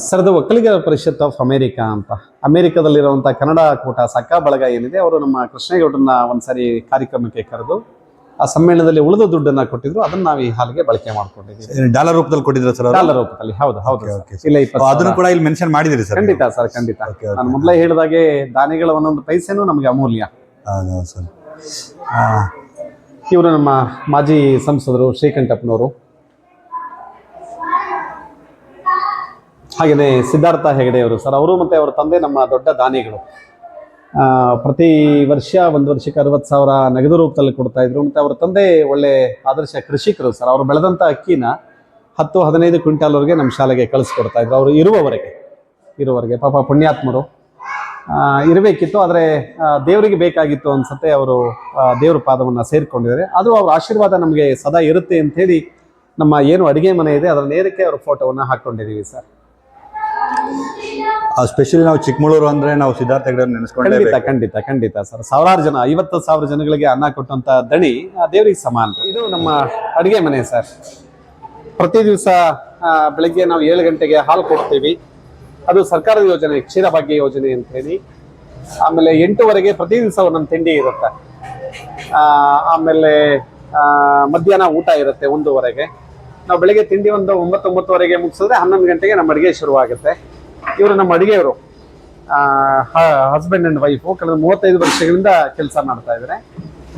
Sir ಅದು ಒಕ್ಕಲಿಗರ ಪರಿಷತ್ of America ಅಂತ. ಅಮೇರಿಕಾದಲ್ಲಿರುವಂಥ ಕನ್ನಡ ಕೂಟ ಸಕ್ಕ ಬಳಗ ಏನಿದೆ ಅವರು ನಮ್ಮ ಕೃಷ್ಣೇಗೌಡರನ್ನ ಒಂದ್ಸರಿ ಕಾರ್ಯಕ್ರಮಕ್ಕೆ ಕರೆದು ಆ ಸಮ್ಮೇಳನದಲ್ಲಿ ಉಳಿದ ದುಡ್ಡನ್ನ ಕೊಟ್ಟಿದ್ರು ಅದನ್ನ ನಾವು ಈ ಹಾಲಿಗೆ ಬಳಕೆ ಮಾಡ್ಕೊಂಡಿದ್ದೀವಿ. ಡಾಲರ್ ರೂಪದಲ್ಲಿ ಕೊಟ್ಟಿದ್ರು ಸರ್ ಡಾಲರ್ ರೂಪದಲ್ಲಿ ಹೌದು ಹೌದು ಇಲ್ಲ ಇಪ್ಪತ್ತು ಅದನ್ನು ಕೂಡ ಇಲ್ಲಿ ಮೆನ್ಷನ್ ಮಾಡಿದಿರಿ ಸರ್ ಖಂಡಿತ ಸರ್ ಖಂಡಿತ. ನಾನು ಮೊದಲೇ ಹೇಳಿದಾಗೆ ದಾನಿಗಳ ಒಂದೊಂದು ಪೈಸೆನೂ ನಮಗೆ ಅಮೂಲ್ಯ. ಸರ್. ಇವರು ನಮ್ಮ ಮಾಜಿ ಸಂಸದರು ಶ್ರೀಕಂಠಪ್ಪನವರು. ಹಾಗೆಯೇ ಸಿದ್ಧಾರ್ಥ ಹೆಗಡೆಯವರು ಸರ್, ಅವರು ಮತ್ತೆ ಅವರ ತಂದೆ, ನಮ್ಮ ದೊಡ್ಡ ದಾನಿಗಳು. ಪ್ರತಿ ವರ್ಷ ಒಂದು ವರ್ಷಕ್ಕೆ ಅರವತ್ತು ಸಾವಿರ ನಗದು ರೂಪದಲ್ಲಿ ಕೊಡ್ತಾಯಿದ್ರು ಮತ್ತೆ ಅವರ ತಂದೆ ಒಳ್ಳೆ ಆದರ್ಶ ಕೃಷಿಕರು ಸರ್. ಅವರು ಬೆಳೆದಂಥ ಅಕ್ಕಿನ ಹತ್ತು, ಹದಿನೈದು ಕ್ವಿಂಟಾಲ್ವರೆಗೆ ನಮ್ಮ ಶಾಲೆಗೆ ಕಳಿಸ್ಕೊಡ್ತಾ ಇದ್ರು. ಅವರು ಇರುವವರೆಗೆ ಇರುವವರೆಗೆ. ಪಾಪ ಪುಣ್ಯಾತ್ಮರು. ಇರಬೇಕಿತ್ತು, ಆದರೆ ದೇವರಿಗೆ ಬೇಕಾಗಿತ್ತು ಅನ್ಸುತ್ತೆ ಅವರು ದೇವರ ಪಾದವನ್ನು ಸೇರಿಕೊಂಡಿದ್ದಾರೆ. ಆದರೂ ಅವ್ರ ಆಶೀರ್ವಾದ ನಮಗೆ ಸದಾ ಇರುತ್ತೆ ಅಂತೇಳಿ ನಮ್ಮ ಏನು ಅಡಿಗೆ ಮನೆ ಇದೆ, ಅದರ ನೇರಕ್ಕೆ ಅವ್ರ ಫೋಟೋವನ್ನು ಹಾಕ್ಕೊಂಡಿದ್ದೀವಿ ಸರ್. ಸ್ಪೆಷಲಿ ನಾವು ಚಿಕ್ಕಮಗಳೂರು ಅಂದ್ರೆ ನಾವು ಸಿದ್ಧಾರ್ಥ ಹೆಗಡೆ ನೆನೆಸ್ಕೊಂಡೇ ಖಂಡಿತ ಖಂಡಿತ ಸರ್. ಸಾವಿರಾರು ಜನ ಐವತ್ತು ಸಾವಿರ ಜನಗಳಿಗೆ ಅನ್ನ ಕೊಟ್ಟಂತ ದಣಿ ಆ ದೇವರಿಗೆ ಸಮಾನ. ಇದು ನಮ್ಮ ಅಡಿಗೆ ಮನೆ ಸರ್. ಪ್ರತಿ ದಿವಸ ಬೆಳಗ್ಗೆ ನಾವು ಏಳು ಗಂಟೆಗೆ ಹಾಲು ಕೊಡ್ತೀವಿ. ಅದು ಸರ್ಕಾರದ ಯೋಜನೆ ಕ್ಷೀರಭಾಗ್ಯ ಯೋಜನೆ ಅಂತ ಹೇಳಿ ಆಮೇಲೆ ಎಂಟುವರೆಗೆ ಪ್ರತಿ ದಿವಸ ನಮ್ಮ ತಿಂಡಿ ಇರುತ್ತೆ. ಆ, ಆಮೇಲೆ ಮಧ್ಯಾಹ್ನ ಊಟ ಇರುತ್ತೆ ಒಂದೂವರೆಗೆ. ನಾವು ಬೆಳಗ್ಗೆ ತಿಂಡಿ ಒಂದು ಒಂಬತ್ತೊಂಬತ್ತುವರೆಗೆ ಮುಗಿಸಿದ್ರೆ ಹನ್ನೊಂದು ಗಂಟೆಗೆ ನಮ್ಮ ಅಡುಗೆ ಶುರುವಾಗುತ್ತೆ. ಇವರು ನಮ್ಮ ಅಡುಗೆಯವರು. ಹಸ್ಬೆಂಡ್ ಅಂಡ್ ವೈಫು ಕಳೆದ ಮೂವತ್ತೈದು ವರ್ಷಗಳಿಂದ ಕೆಲಸ ಮಾಡ್ತಾ ಇದ್ದಾರೆ.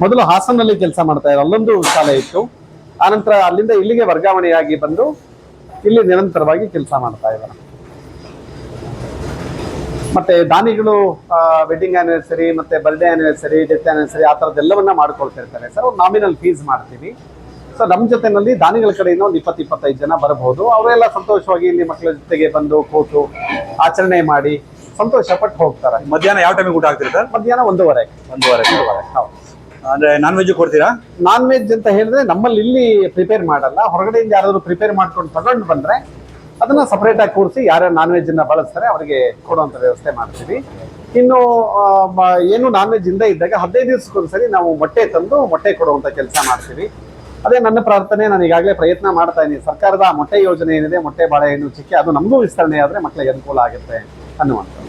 ಮೊದಲು ಹಾಸನಲ್ಲಿ ಕೆಲಸ ಮಾಡ್ತಾ ಇದ್ದಾರೆ. ಅಲ್ಲೊಂದು ಶಾಲೆ ಇತ್ತು. ಆನಂತರ ಅಲ್ಲಿಂದ ಇಲ್ಲಿಗೆ ವರ್ಗಾವಣೆಯಾಗಿ ಬಂದು ಇಲ್ಲಿ ನಿರಂತರವಾಗಿ ಕೆಲಸ ಮಾಡ್ತಾ ಇದ್ದಾರೆ. ಮತ್ತೆ ದಾನಿಗಳು ವೆಡ್ಡಿಂಗ್ ಆನಿವರ್ಸರಿ ಮತ್ತೆ ಬರ್ಡೇ ಆನಿವರ್ಸರಿ ಡೆತ್ ಆನಿವರ್ಸರಿ ಆ ಥರದ್ದೆಲ್ಲವನ್ನ ಮಾಡ್ಕೊಳ್ತಿರ್ತಾರೆ ಸರ್ ನಾಮಿನಲ್ ಫೀಸ್ ಮಾಡ್ತೀವಿ. ಸೊ ನಮ್ಮ ಜೊತೆನಲ್ಲಿ ದಾನಿಗಳ ಕಡೆಯಿಂದ ಒಂದು ಇಪ್ಪತ್ತು ಇಪ್ಪತ್ತೈದು ಜನ ಬರಬಹುದು. ಅವರೆಲ್ಲ ಸಂತೋಷವಾಗಿ ಇಲ್ಲಿ ಮಕ್ಕಳ ಜೊತೆಗೆ ಬಂದು ಕೂತು ಆಚರಣೆ ಮಾಡಿ ಸಂತೋಷ ಪಟ್ಟು ಹೋಗ್ತಾರೆ. ಮಧ್ಯಾಹ್ನ ಯಾವ ಟೈಮಿಗೆ ಊಟ ಆಗ್ತೀರಿ ಸರ್? ಮಧ್ಯಾಹ್ನ ಒಂದೂವರೆ. ಒಂದೂವರೆ. ಒಂದೂವರೆ ಹೌದು. ಅಂದ್ರೆ ನಾನ್ ವೆಜ್ ಕೊಡ್ತೀರಾ? ನಾನ್ ವೆಜ್ ಅಂತ ಹೇಳಿದ್ರೆ ನಮ್ಮಲ್ಲಿ ಇಲ್ಲಿ ಪ್ರಿಪೇರ್ ಮಾಡಲ್ಲ. ಹೊರಗಡೆಯಿಂದ ಯಾರಾದರೂ ಪ್ರಿಪೇರ್ ಮಾಡ್ಕೊಂಡು ತಗೊಂಡು ಬಂದ್ರೆ ಅದನ್ನ ಸಪರೇಟ್ ಆಗಿ ಕೂರಿಸಿ ಯಾರ್ಯಾರು ನಾನ್ ವೆಜ್ ಅನ್ನ ಬಳಸ್ತಾರೆ ಅವರಿಗೆ ಕೊಡುವಂತ ವ್ಯವಸ್ಥೆ ಮಾಡ್ತೀವಿ. ಇನ್ನು ಏನು ನಾನ್ ವೆಜ್ ಇಂದ ಇದ್ದಾಗ ಹದಿನೈದು ದಿವಸಕ್ಕೊಂದ್ಸರಿ ನಾವು ಮೊಟ್ಟೆ ತಂದು ಮೊಟ್ಟೆ ಕೊಡುವಂತ ಕೆಲಸ ಮಾಡ್ತೀವಿ. ಅದೇ ನನ್ನ ಪ್ರಾರ್ಥನೆ ನಾನು ಈಗಾಗಲೇ ಪ್ರಯತ್ನ ಮಾಡ್ತಾ ಇದ್ದೀನಿ. ಸರ್ಕಾರದ ಮೊಟ್ಟೆ ಯೋಜನೆ ಏನಿದೆ ಮೊಟ್ಟೆ ಬಾಳೆಹಣ್ಣು ಚಿಕ್ಕೆ ಅದು ನಮಗೂ ವಿಸ್ತರಣೆ ಆದ್ರೆ ಮಕ್ಕಳಿಗೆ ಅನುಕೂಲ ಆಗುತ್ತೆ ಅನ್ನುವಂಥದ್ದು.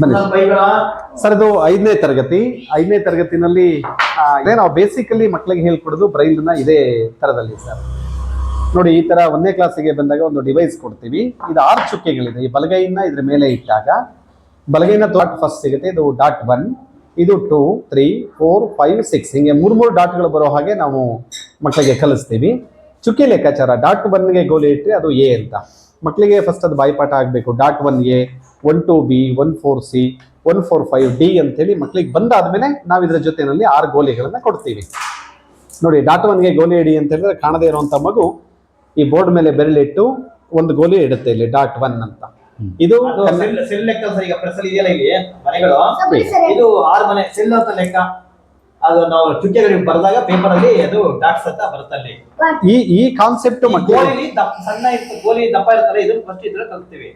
ಬನ್ನಿ. ಸರ್ ಇದು ಐದನೇ ತರಗತಿ. ಐದನೇ ತರಗತಿನಲ್ಲಿ ಇದೇ ನಾವು ಬೇಸಿಕಲಿ ಮಕ್ಕಳಿಗೆ ಹೇಳ್ಕೊಡೋದು ಬ್ರೈಲ್ನ ಇದೇ ತರದಲ್ಲಿ ಸರ್. ನೋಡಿ ಈ ತರ ಒಂದನೇ ಕ್ಲಾಸಿಗೆ ಬಂದಾಗ ಒಂದು ಡಿವೈಸ್ ಕೊಡ್ತೀವಿ. ಇದು ಆರು ಚುಕ್ಕೆಗಳಿದೆ. ಈ ಬಲಗೈನ ಇದ್ರ ಮೇಲೆ ಇಟ್ಟಾಗ ಬಲಗೈನ ಡಾಟ್ ಫಸ್ಟ್ ಸಿಗುತ್ತೆ. ಇದು ಡಾಟ್ ಒನ್ ಇದು two, three, four, five, six. ಹಿಂಗೆ ಮೂರು ಮೂರು ಡಾಟ್ಗಳು ಬರೋ ಹಾಗೆ ನಾವು ಮಕ್ಕಳಿಗೆ ಕಲಿಸ್ತೀವಿ. ಚುಕ್ಕಿ ಲೆಕ್ಕಾಚಾರ, ಡಾಟ್ ಒನ್ಗೆ ಗೋಲಿ ಇಟ್ಟರೆ ಅದು ಎ ಅಂತ. ಮಕ್ಕಳಿಗೆ ಫಸ್ಟ್ ಅದು ಬಾಯಿಪಾಠ ಆಗಬೇಕು. Dot one A, one two B, one four C, one four five D ಅಂತೇಳಿ ಮಕ್ಕಳಿಗೆ ಬಂದಾದಮೇಲೆ ನಾವು ಇದರ ಜೊತೆಯಲ್ಲಿ ಆರು ಗೋಲಿಗಳನ್ನು ಕೊಡ್ತೀವಿ. ನೋಡಿ, ಡಾಟ್ ಒನ್ಗೆ ಗೋಲಿ ಇಡಿ ಅಂತ ಹೇಳಿದ್ರೆ ಕಾಣದೇ ಇರುವಂತ ಮಗು ಈ ಬೋರ್ಡ್ ಮೇಲೆ ಬೆರಳಿಟ್ಟು ಒಂದು ಗೋಲಿ ಇಡುತ್ತೆ ಇಲ್ಲಿ, ಡಾಟ್ ಒನ್ ಅಂತ. ಇದು ಸೆಲ್ ಲೆಕ್ಕ ಸರ್ ಈಗ ಪ್ರೆಸ್ ಅಲ್ಲಿ ಇದೆಯಲ್ಲ ಇಲ್ಲಿ ಮನೆಗಳು. ಇದು ಆರು ಮನೆ ಸೆಲ್ ಅಂತ ಲೆಕ್ಕ. ಅದು ನಾವು ಚುಕ್ಕೆಗಳಿಗೆ ಬರೆದಾಗ ಪೇಪರ್ ಅಲ್ಲಿ ಅದು ಡಾಟ್ಸ್ ಅಂತ ಬರುತ್ತೆ ಅಲ್ಲಿ. ಈ ಈ ಕಾನ್ಸೆಪ್ಟ್ ಮತ್ತೆ ಮಕ್ಕಳು ಗೋಲಿಲಿ ದಪ್ಪ ಸಣ್ಣ ಇತ್ತು ಗೋಲಿ ದಪ್ಪ ಇರ್ತಾರೆ ಇದು ಫಸ್ಟ್ ಇದ್ರೆ ಕಲ್ತೀವಿ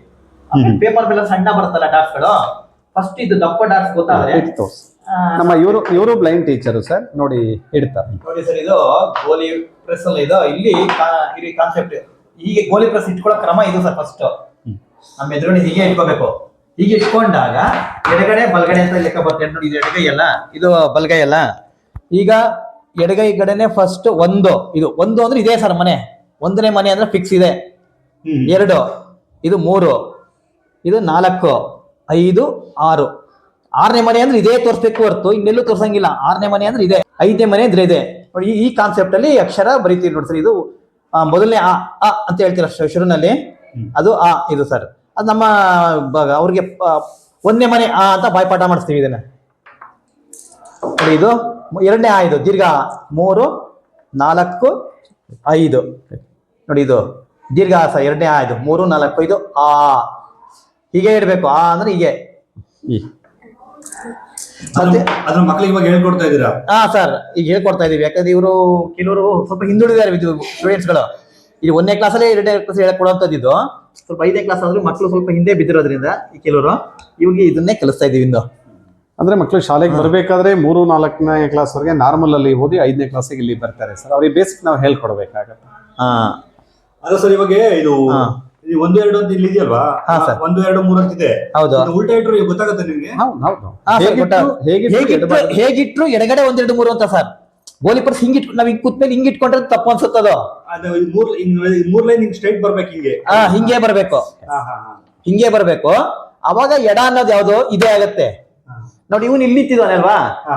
ಪೇಪರ್ ಮೇಲೆ ಸಣ್ಣ ಬರುತ್ತಲ್ಲ ಡಾಟ್ಸ್ಗಳು? ಫಸ್ಟ್ ಇದು ದಪ್ಪ ಡಾಟ್ಸ್ ಗೊತ್ತಾದ್ರೆ ನಮ್ಮ ಇವರು ಇವರು ಬ್ಲೈಂಡ್ ಟೀಚರ್ ಸರ್ ನೋಡಿ ಇಡ್ತಾರೆ ನೋಡಿ ಸರ್ ಇದು ಗೋಲಿ ಪ್ರೆಸ್ ಅಲ್ಲಿ ಇದು ಇಲ್ಲಿ ಕಾ- ಇಲ್ಲಿ ಕಾನ್ಸೆಪ್ಟ್ ಹೀಗೆ ಗೋಲಿ ಪ್ರೆಸ್ ಇಟ್ಕೊಳ್ಳೋ ಕ್ರಮ ಇದು ಸರ್ ಫಸ್ಟ್ ನಮ್ಮ ಎದುರುಗಡೆ ಹೀಗೆ ಇಟ್ಕೋಬೇಕು. ಹೀಗೆ ಇಟ್ಕೊಂಡಾಗ ಎಡಗಡೆ ಬಲಗಡೆ ಅಂತ ಲೆಕ್ಕ ಬರ್ತೇನೆ ನೋಡಿ ಇದು ಎಡಗೈ ಅಲ್ಲ? ಇದು ಬಲಗೈ ಅಲ್ಲ? ಈಗ ಎಡಗೈ ಕಡೆನೆ ಫಸ್ಟ್ ಒಂದು. ಇದು ಒಂದು ಅಂದ್ರೆ ಇದೇ ಸರ್ ಮನೆ. ಒಂದನೇ ಮನೆ ಅಂದ್ರೆ ಫಿಕ್ಸ್ ಇದೆ. ಎರಡು. ಇದು ಮೂರು. ಇದು ನಾಲ್ಕು. ಐದು ಆರು. ಆರನೇ ಮನೆ ಅಂದ್ರೆ ಇದೇ ತೋರಿಸ್ಬೇಕು ಹೊರತು ಇನ್ನೆಲ್ಲೂ ತೋರ್ಸಂಗಿಲ್ಲ. ಆರನೇ ಮನೆ ಅಂದ್ರೆ ಇದೆ. ಐದನೇ ಮನೆ ಅಂದ್ರೆ ಇದೆ. ನೋಡಿ ಈ- ಕಾನ್ಸೆಪ್ಟ್ ಅಲ್ಲಿ ಅಕ್ಷರ ಬರಿತೀವಿ ನೋಡಿ ಸರ್. ಇದು ಮೊದಲನೇ ಆ ಅ ಅಂತ ಹೇಳ್ತೀರ ಶುರುನಲ್ಲಿ ಅದು ಆ ಇದು ಸರ್. ಅದು ನಮ್ಮ ಬ- ಅವ್ರಿಗೆ ಪ- ಒಂದನೇ ಮನೆ ಆ ಅಂತ ಬಾಯ್ಪಾಠ ಮಾಡಿಸ್ತೀವಿ ಇದನ್ನ. ನೋಡಿ ಇದು ಎರಡನೇ ಆ ಇದು ದೀರ್ಘ ಮೂರು ನಾಲ್ಕು ಐದು. ನೋಡಿ ಇದು ದೀರ್ಘ ಆಸ ಎರಡನೇ ಆ ಇದು ಮೂರು ನಾಲ್ಕು ಐದು ಆ. ಹೀಗೆ ಇಡ್ಬೇಕು ಆ ಅಂದ್ರೆ ಹೀಗೆ. ಈ. ಮತ್ತೆ ಅದ್ರ ಮಕ್ಕಳಿಗೆ ಇವಾಗ ಹೇಳ್ಕೊಡ್ತಾ ಇದ್ದೀರಾ? ಹಾ ಸರ್ ಈಗ ಹೇಳ್ಕೊಡ್ತಾ ಇದೀವಿ ಯಾಕಂದ್ರೆ ಇವರು ಕೆಲವರು ಸ್ವಲ್ಪ ಹಿಂದುಳಿದಾರೆ ಸ್ಟೂಡೆಂಟ್ಸ್ಗಳು. ಈಗ ಒಂದನೇ ಕ್ಲಾಸಲ್ಲಿ ಎರಡನೇ ಕ್ಲಾಸ್ ಹೇಳ್ಕೊಡುವಂಥದ್ದು ಇದು. ಸ್ವಲ್ಪ ಐದೇ ಕ್ಲಾಸ್ ಆದ್ರೂ ಮಕ್ಕಳು ಸ್ವಲ್ಪ ಹಿಂದೆ ಬಿದ್ದಿರೋದ್ರಿಂದ ಈ ಕೆಲವರು ಇವ್ರಿಗೆ ಇದನ್ನೇ ಕಲಿಸ್ತಾ ಇದೀವಿ ಇಂದು. ಅಂದ್ರೆ ಮಕ್ಕಳು ಶಾಲೆಗೆ ಬರಬೇಕಾದ್ರೆ ಮೂರು ನಾಲ್ಕನೇ ಕ್ಲಾಸ್ ವರೆಗೆ ನಾರ್ಮಲ್ ಅಲ್ಲಿ ಓದಿ ಐದನೇ ಕ್ಲಾಸಿಗೆ ಇಲ್ಲಿ ಬರ್ತಾರೆ. ಸರ್ ಅವ್ರಿಗೆ ಬೇಸಿಕ್ ನಾವು ಹೇಳ್ಕೊಡ್ಬೇಕಾಗತ್ತೆ. ಹಾ. ಅದು ಸರ್ ಇವಾಗ ಇದು ಒಂದು ಎರಡು ಅಂತ ಇಲ್ಲಿ ಇದೆಯಲ್ವಾ? ಹಾ, ಸರ್. ಒಂದು ಎರಡು ಮೂರು ಅಂತ ಇದೆ. ಹೌದು. ಇದು ಉಲ್ಟಾ ಇಟ್ರು ಗೊತ್ತಾಗುತ್ತೆ ನಿಮ್ಗೆ? ಹೌದು ಹೌದು. ಹಾ, ಸರ್, ಹೇಗಿಟ್ರು- ಗೊತ್ತಾಗುತ್ತೆ. ಹೇಗಿಟ್ರು ಹೇಗಿಟ್ರು ಹೇಗಿಟ್ರು ಎಡಗಡೆ ಒಂದೆರಡು ಮೂರು ಅಂತ ಸರ್. ಗೋಲಿ ಪರ್ಸ್ ಹಿಂಗ್ ಇಟ್ಕೊಂಡು ನಾವ್ ಹಿಂಗ್ ಕೂತ್ಮೇಲೆ ಹಿಂಗ್ ಇಟ್ಕೊಂಡ್ರೆ ತಪ್ಪು ಅನ್ಸುತ್ತೆ ಅದು. ಇದು ಮೂರ್ ಹಿಂಗ್ ಮೂರ್ ಲೈನ್ ಹಿಂಗ್ ಸ್ಟ್ರೈಟ್ ಬರ್ಬೇಕು ಹಿಂಗೆ. ಹಾ ಹಿಂಗೆ ಬರ್ಬೇಕು. ಹಾ ಹಾ ಹಾ. ಹಿಂಗೆ ಬರ್ಬೇಕು. ಅವಾಗ ಎಡ ಅನ್ನೋದು ಯಾವ್ದು ಇದೇ ಆಗತ್ತೆ. ನೋಡಿ ಇವನ್ ಇಲ್ಲಿ ನಿಂತಿದ್ದಾನಲ್ವಾ ಹಾ.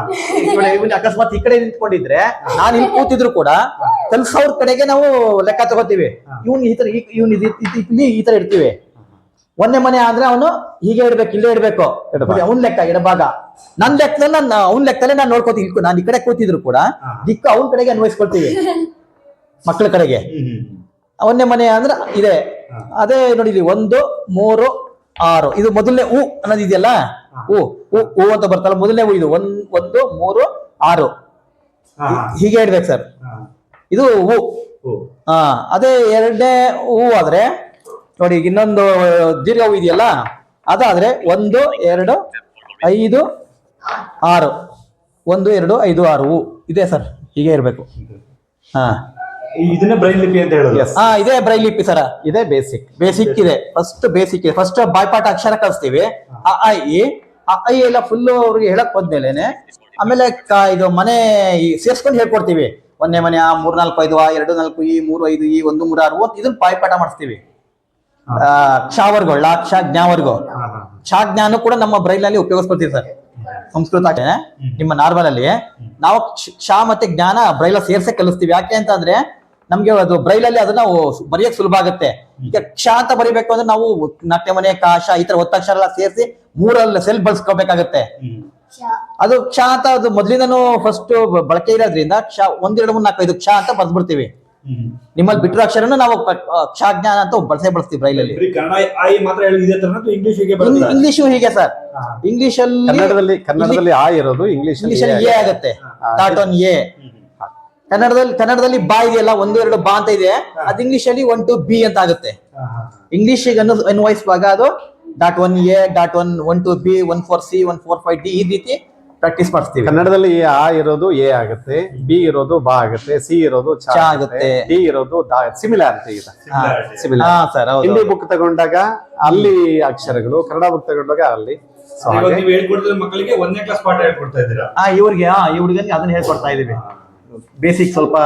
ನೋಡಿ ಇವನ್ ಅಕಸ್ಮಾತ್ ಈ ಕಡೆ ನಿಂತ್ಕೊಂಡಿದ್ರೆ ನಾನ್ ಇಲ್ಲಿ ಕೂತಿದ್ರು ಕೂಡ ಕಲ್ಸವ್ರ ಕಡೆಗೆ ನಾವು ಲೆಕ್ಕ ತಗೋತೀವಿ. ಇವನ್ ಈ ತರ ಇವನ್ ಇಲ್ಲಿ ಈ ತರ ಇಡ್ತೀವಿ. ಒಂದೇ ಮನೆ ಆದ್ರೆ ಅವನು ಹೀಗೆ ಇಡ್ಬೇಕು ಇಲ್ಲೇ ಇಡ್ಬೇಕು. ಅವ್ನ ಲೆಕ್ಕ ಎಡಭಾಗ. ನನ್ ಲೆಕ್ಕದಲ್ಲಿ ನಾನು ಅವ್ನ ಲೆಕ್ಕದಲ್ಲೇ ನಾನು ನೋಡ್ಕೋತೀನಿ. ನಾನು ಈ ಕಡೆ ಕೂತಿದ್ರು ಕೂಡ ದಿಕ್ಕ ಅವನ್ ಕಡೆಗೆ ಅನ್ವಯಿಸ್ಕೊಳ್ತೀವಿ. ಮಕ್ಕಳ ಕಡೆಗೆ. ಒಂದೇ ಮನೆ ಅಂದ್ರೆ ಇದೆ. ಅದೇ ನೋಡಿ ಇಲ್ಲಿ ಒಂದು ಮೂರು ಆರು. ಇದು ಮೊದಲನೇ ಹೂ ಅನ್ನೋದು ಇದೆಯಲ್ಲ? ಹೂ. ಹೂ ಹೂ ಅಂತ ಬರ್ತಲ್ಲ. ಮೊದಲನೇ ಹೂ ಇದು. ಒಂದ್ ಒಂದು ಮೂರು ಆರು. ಹೀಗೆ ಇಡ್ಬೇಕು ಸರ್. ಇದು ಹೂ. ಹಾ ಅದೇ ಎರಡನೇ ಹೂ ಆದ್ರೆ ನೋಡಿ ಈಗ ಇನ್ನೊಂದು ದೀರ್ಘವು ಇದೆಯಲ್ಲ? ಅದಾದ್ರೆ ಒಂದು ಎರಡು ಐದು ಆರು. ಒಂದು ಎರಡು ಐದು ಆರು. ಇದೆ ಸರ್. ಹೀಗೆ ಇರಬೇಕು. ಹಾ. ಇದನ್ನೇ ಬ್ರೈನ್ ಲಿಪಿ ಅಂತ ಹೇಳೋದು. ಹಾ ಇದೇ ಬ್ರೈಲ್ ಲಿಪಿ ಸರ. ಇದೇ ಬೇಸಿಕ್ ಬೇಸಿಕ್ ಇದೆ. ಫಸ್ಟ್ ಬೇಸಿಕ್ ಇದೆ. ಫಸ್ಟ್ ಬಾಯ್ಪಾಠ ಅಕ್ಷರ ಕಲಿಸ್ತೀವಿ ಅ ಆ ಐ ಆ ಐ ಎಲ್ಲ ಫುಲ್ ಅವ್ರಿಗೆ ಹೇಳಕ್ ಹೋದ್ಮೇಲೆನೆ ಆಮೇಲೆ ಇದು ಮನೆ ಈ ಸೇರ್ಸ್ಕೊಂಡು ಹೇಳ್ಕೊಡ್ತೀವಿ. ಒಂದೇ ಮನೆ ಆ ಮೂರ್ ನಾಲ್ಕು ಐದು ಆ ಎರಡು ನಾಲ್ಕು ಈ ಮೂರು ಐದು ಈ ಒಂದು ಮೂರು ಆರು ಇದನ್ನ ಬಾಯ್ಪಾಠ ಮಾಡಿಸ್ತೀವಿ. ಕ್ಷಾವರ್ಗು ಲಾ ಕ್ಷ ಜ್ಞಾವರ್ಗೋ ಕ್ಷ ಜ್ಞಾನ ಕೂಡ ನಮ್ಮ ಬ್ರೈಲ್ ಅಲ್ಲಿ ಉಪಯೋಗಿಸ್ಕೊಳ್ತೀವಿ ಸರ್ ಸಂಸ್ಕೃತ ನಿಮ್ಮ ನಾರ್ಮಲ್ ಅಲ್ಲಿ ನಾವು ಕ್ಷ- ಕ್ಷ ಮತ್ತೆ ಜ್ಞಾನ ಬ್ರೈಲ ಸೇರ್ಸೆ ಕಲಿಸ್ತೀವಿ. ಯಾಕೆ ಅಂತ ಅಂದ್ರೆ ನಮ್ಗೆ ಅದು ಬ್ರೈಲ್ ಅಲ್ಲಿ ಅದನ್ನ ಬರೆಯಕ್ ಸುಲಭ ಆಗುತ್ತೆ. ಈಗ ಕ್ಷ ಅಂತ ಬರಿಬೇಕು ಅಂದ್ರೆ ನಾವು ನಾಟ್ಯ ಮನೆ ಕಾಶ ಈ ತರ ಒತ್ತಕ್ಷರ ಎಲ್ಲ ಸೇರಿಸಿ ಮೂರಲ್ಲಿ ಸೆಲ್ ಬಳಸ್ಕೋಬೇಕಾಗತ್ತೆ. ಅದು ಕ್ಷ ಅಂತ ಅದು ಮೊದ್ಲಿಂದನೂ ಫಸ್ಟ್ ಬಳಕೆ ಇರೋದ್ರಿಂದ ಕ್ಷ ಒಂದೆರಡು ಮೂರ್ ನಾಲ್ಕು ಐದು ಕ್ಷ ಅಂತ ಬರ್ದ್ಬಿಡ್ತೀವಿ. ನಿಮ್ಮಲ್ಲಿ ಬಿಟ್ಟರು ಅಕ್ಷರನ ನಾವು ಕ- ಆ, ಕ್ಷ ಜ್ಞಾನ ಅಂತ ಬಳಸೇ ಬಳಸ್ತೀವಿ ಬ್ರೈಲ್ ಅಲ್ಲಿ. ಬರೀ ಕನ್ನಡ ಆಯಿ ಮಾತ್ರ ಹೇಳಿ ತರ ಇಂಗ್ಲಿಷ್ಗೆ ಬರ್ತದೆ ಇಂಗ್ಲಿಷು ಹೀಗೆ ಸರ್. ಇಂಗ್ಲಿಷ್ ಅಲ್ಲಿ ಕನ್ನಡದಲ್ಲಿ ಕನ್ನಡದಲ್ಲಿ ಆ ಇರೋದು ಇಂಗ್ಲಿಷ್ ಇಂಗ್ಲಿಷ್ ಅಲ್ಲಿ ಎ ಆಗುತ್ತೆ. Dot one A. ಕನ್ನಡದಲ್ಲಿ ಕನ್ನಡದಲ್ಲಿ ಬಾ ಇದೆಯಲ್ಲ ಒಂದು ಎರಡು ಬಾ ಅಂತ ಇದೆ. ಅದು ಇಂಗ್ಲಿಷ್ ಅಲ್ಲಿ ಒನ್ ಟು ಬಿ ಅಂತ ಆಗುತ್ತೆ. ಇಂಗ್ಲಿಷ್ ಅನ್ವಯಿಸುವಾಗ ಅದು. Dot one A dot one one two B one four C one four five D ಈ ರೀತಿ ಪ್ರಾಕ್ಟೀಸ್ ಮಾಡಿಸ್ತೀವಿ ಕನ್ನಡದಲ್ಲಿ ಆ ಇರೋದು ಎ ಆಗುತ್ತೆ ಬಿ ಇರೋದು ಬಾ ಆಗುತ್ತೆ ಸಿ ಇರೋದು ಚ ಚ ಆಗುತ್ತೆ ಆಗುತ್ತೆ. ಡಿ ಇರೋದು ದಾ ಸಿಮಿಲಾರಿಟಿ ಇದೆ. ಹಾ ಸರ್ ಹೌದು ಹಿಂದಿ ಬುಕ್ ತಗೊಂಡಾಗ ಅಲ್ಲಿ ಅಕ್ಷರಗಳು ಕನ್ನಡ ಬುಕ್ ತಗೊಂಡಾಗ ಅಲ್ಲಿ. ಸೊ ಇವಾಗ ಹಾಗೆ. ನೀವು ಹೇಳ್ಕೊಡ್ತಿರೋ ಮಕ್ಕಳಿಗೆ ಒಂದನೇ ಕ್ಲಾಸ್ ಪಾಠ ಹೇಳ್ಕೊಡ್ತಾ ಇದ್ದೀರಾ? ಆ ಇವ್ರಿಗೆ ಆ ಹುಡುಗರಿಗೆ ಅದನ್ನ ಹೇಳ್ಕೊಡ್ತಾ ಇದೀವಿ ಬೇಸಿಕ್ ಸ್ವಲ್ಪ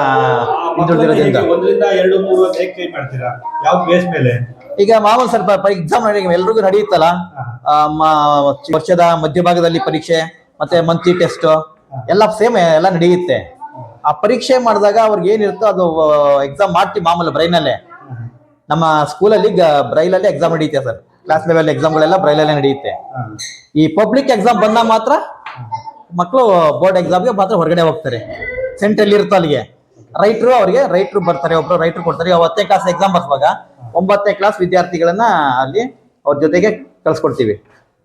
ಹಿಂದುಳಿದಿರೋದ್ರಿಂದ. ಒಂದರಿಂದ ಎರಡು ಮೂರು ಅಂತ ಹೇಗೆ ಮಾಡ್ತೀರಾ? ಯಾವ ಬೇಸ್ ಮೇಲೆ? ಈಗ ಮಾಮೂಲು ಸ್ವಲ್ಪ ಎಕ್ಸಾಮ್ ಎಲ್ರಿಗೂ ನಡೆಯುತ್ತಲ್ಲ ಆ, ಮ- ವರ್ಷದ ಮಧ್ಯಭಾಗದಲ್ಲಿ ಪರೀಕ್ಷೆ. ಮತ್ತೆ ಮಂತ್ಲಿ ಟೆಸ್ಟ್ ಎಲ್ಲ ಸೇಮ್ ಎಲ್ಲ ನಡೆಯುತ್ತೆ. ಆ ಪರೀಕ್ಷೆ ಮಾಡಿದಾಗ ಅವ್ರಿಗೆ ಏನಿರುತ್ತೋ ಅದು ಎಕ್ಸಾಮ್ ಮಾಡ್ತೀವಿ ಮಾಮೂಲಿ ಬ್ರೈನಲ್ಲೇ ನಮ್ಮ ಸ್ಕೂಲಲ್ಲಿ ಬ್ರೈಲಲ್ಲಿ ಎಕ್ಸಾಮ್ ನಡೆಯುತ್ತೆ ಸರ್. ಕ್ಲಾಸ್ ಲೆವೆಲ್ ಎಕ್ಸಾಮ್ಗಳೆಲ್ಲ ಬ್ರೈಲಲ್ಲೇ ನಡೆಯುತ್ತೆ ಈ ಪಬ್ಲಿಕ್ ಎಕ್ಸಾಮ್ ಬಂದಾಗ ಮಾತ್ರ ಮಕ್ಕಳು ಬೋರ್ಡ್ ಎಕ್ಸಾಮ್ಗೆ ಮಾತ್ರ ಹೊರಗಡೆ ಹೋಗ್ತಾರೆ. ಸೆಂಟ್ರಲ್ಲಿ ಇರುತ್ತೋ ಅಲ್ಲಿಗೆ. ರೈಟ್ರು ಅವರಿಗೆ, ರೈಟ್ರು ಬರ್ತಾರೆ, ಒಬ್ರು ರೈಟ್ರು ಕೊಡ್ತಾರೆ. ಹತ್ತನೇ ಕ್ಲಾಸ್ ಎಕ್ಸಾಮ್ ಬರುವಾಗ ಒಂಬತ್ತನೇ ಕ್ಲಾಸ್ ವಿದ್ಯಾರ್ಥಿಗಳನ್ನ ಅಲ್ಲಿ ಅವ್ರ ಜೊತೆಗೆ ಕಳ್ಸ್ಕೊಡ್ತೀವಿ.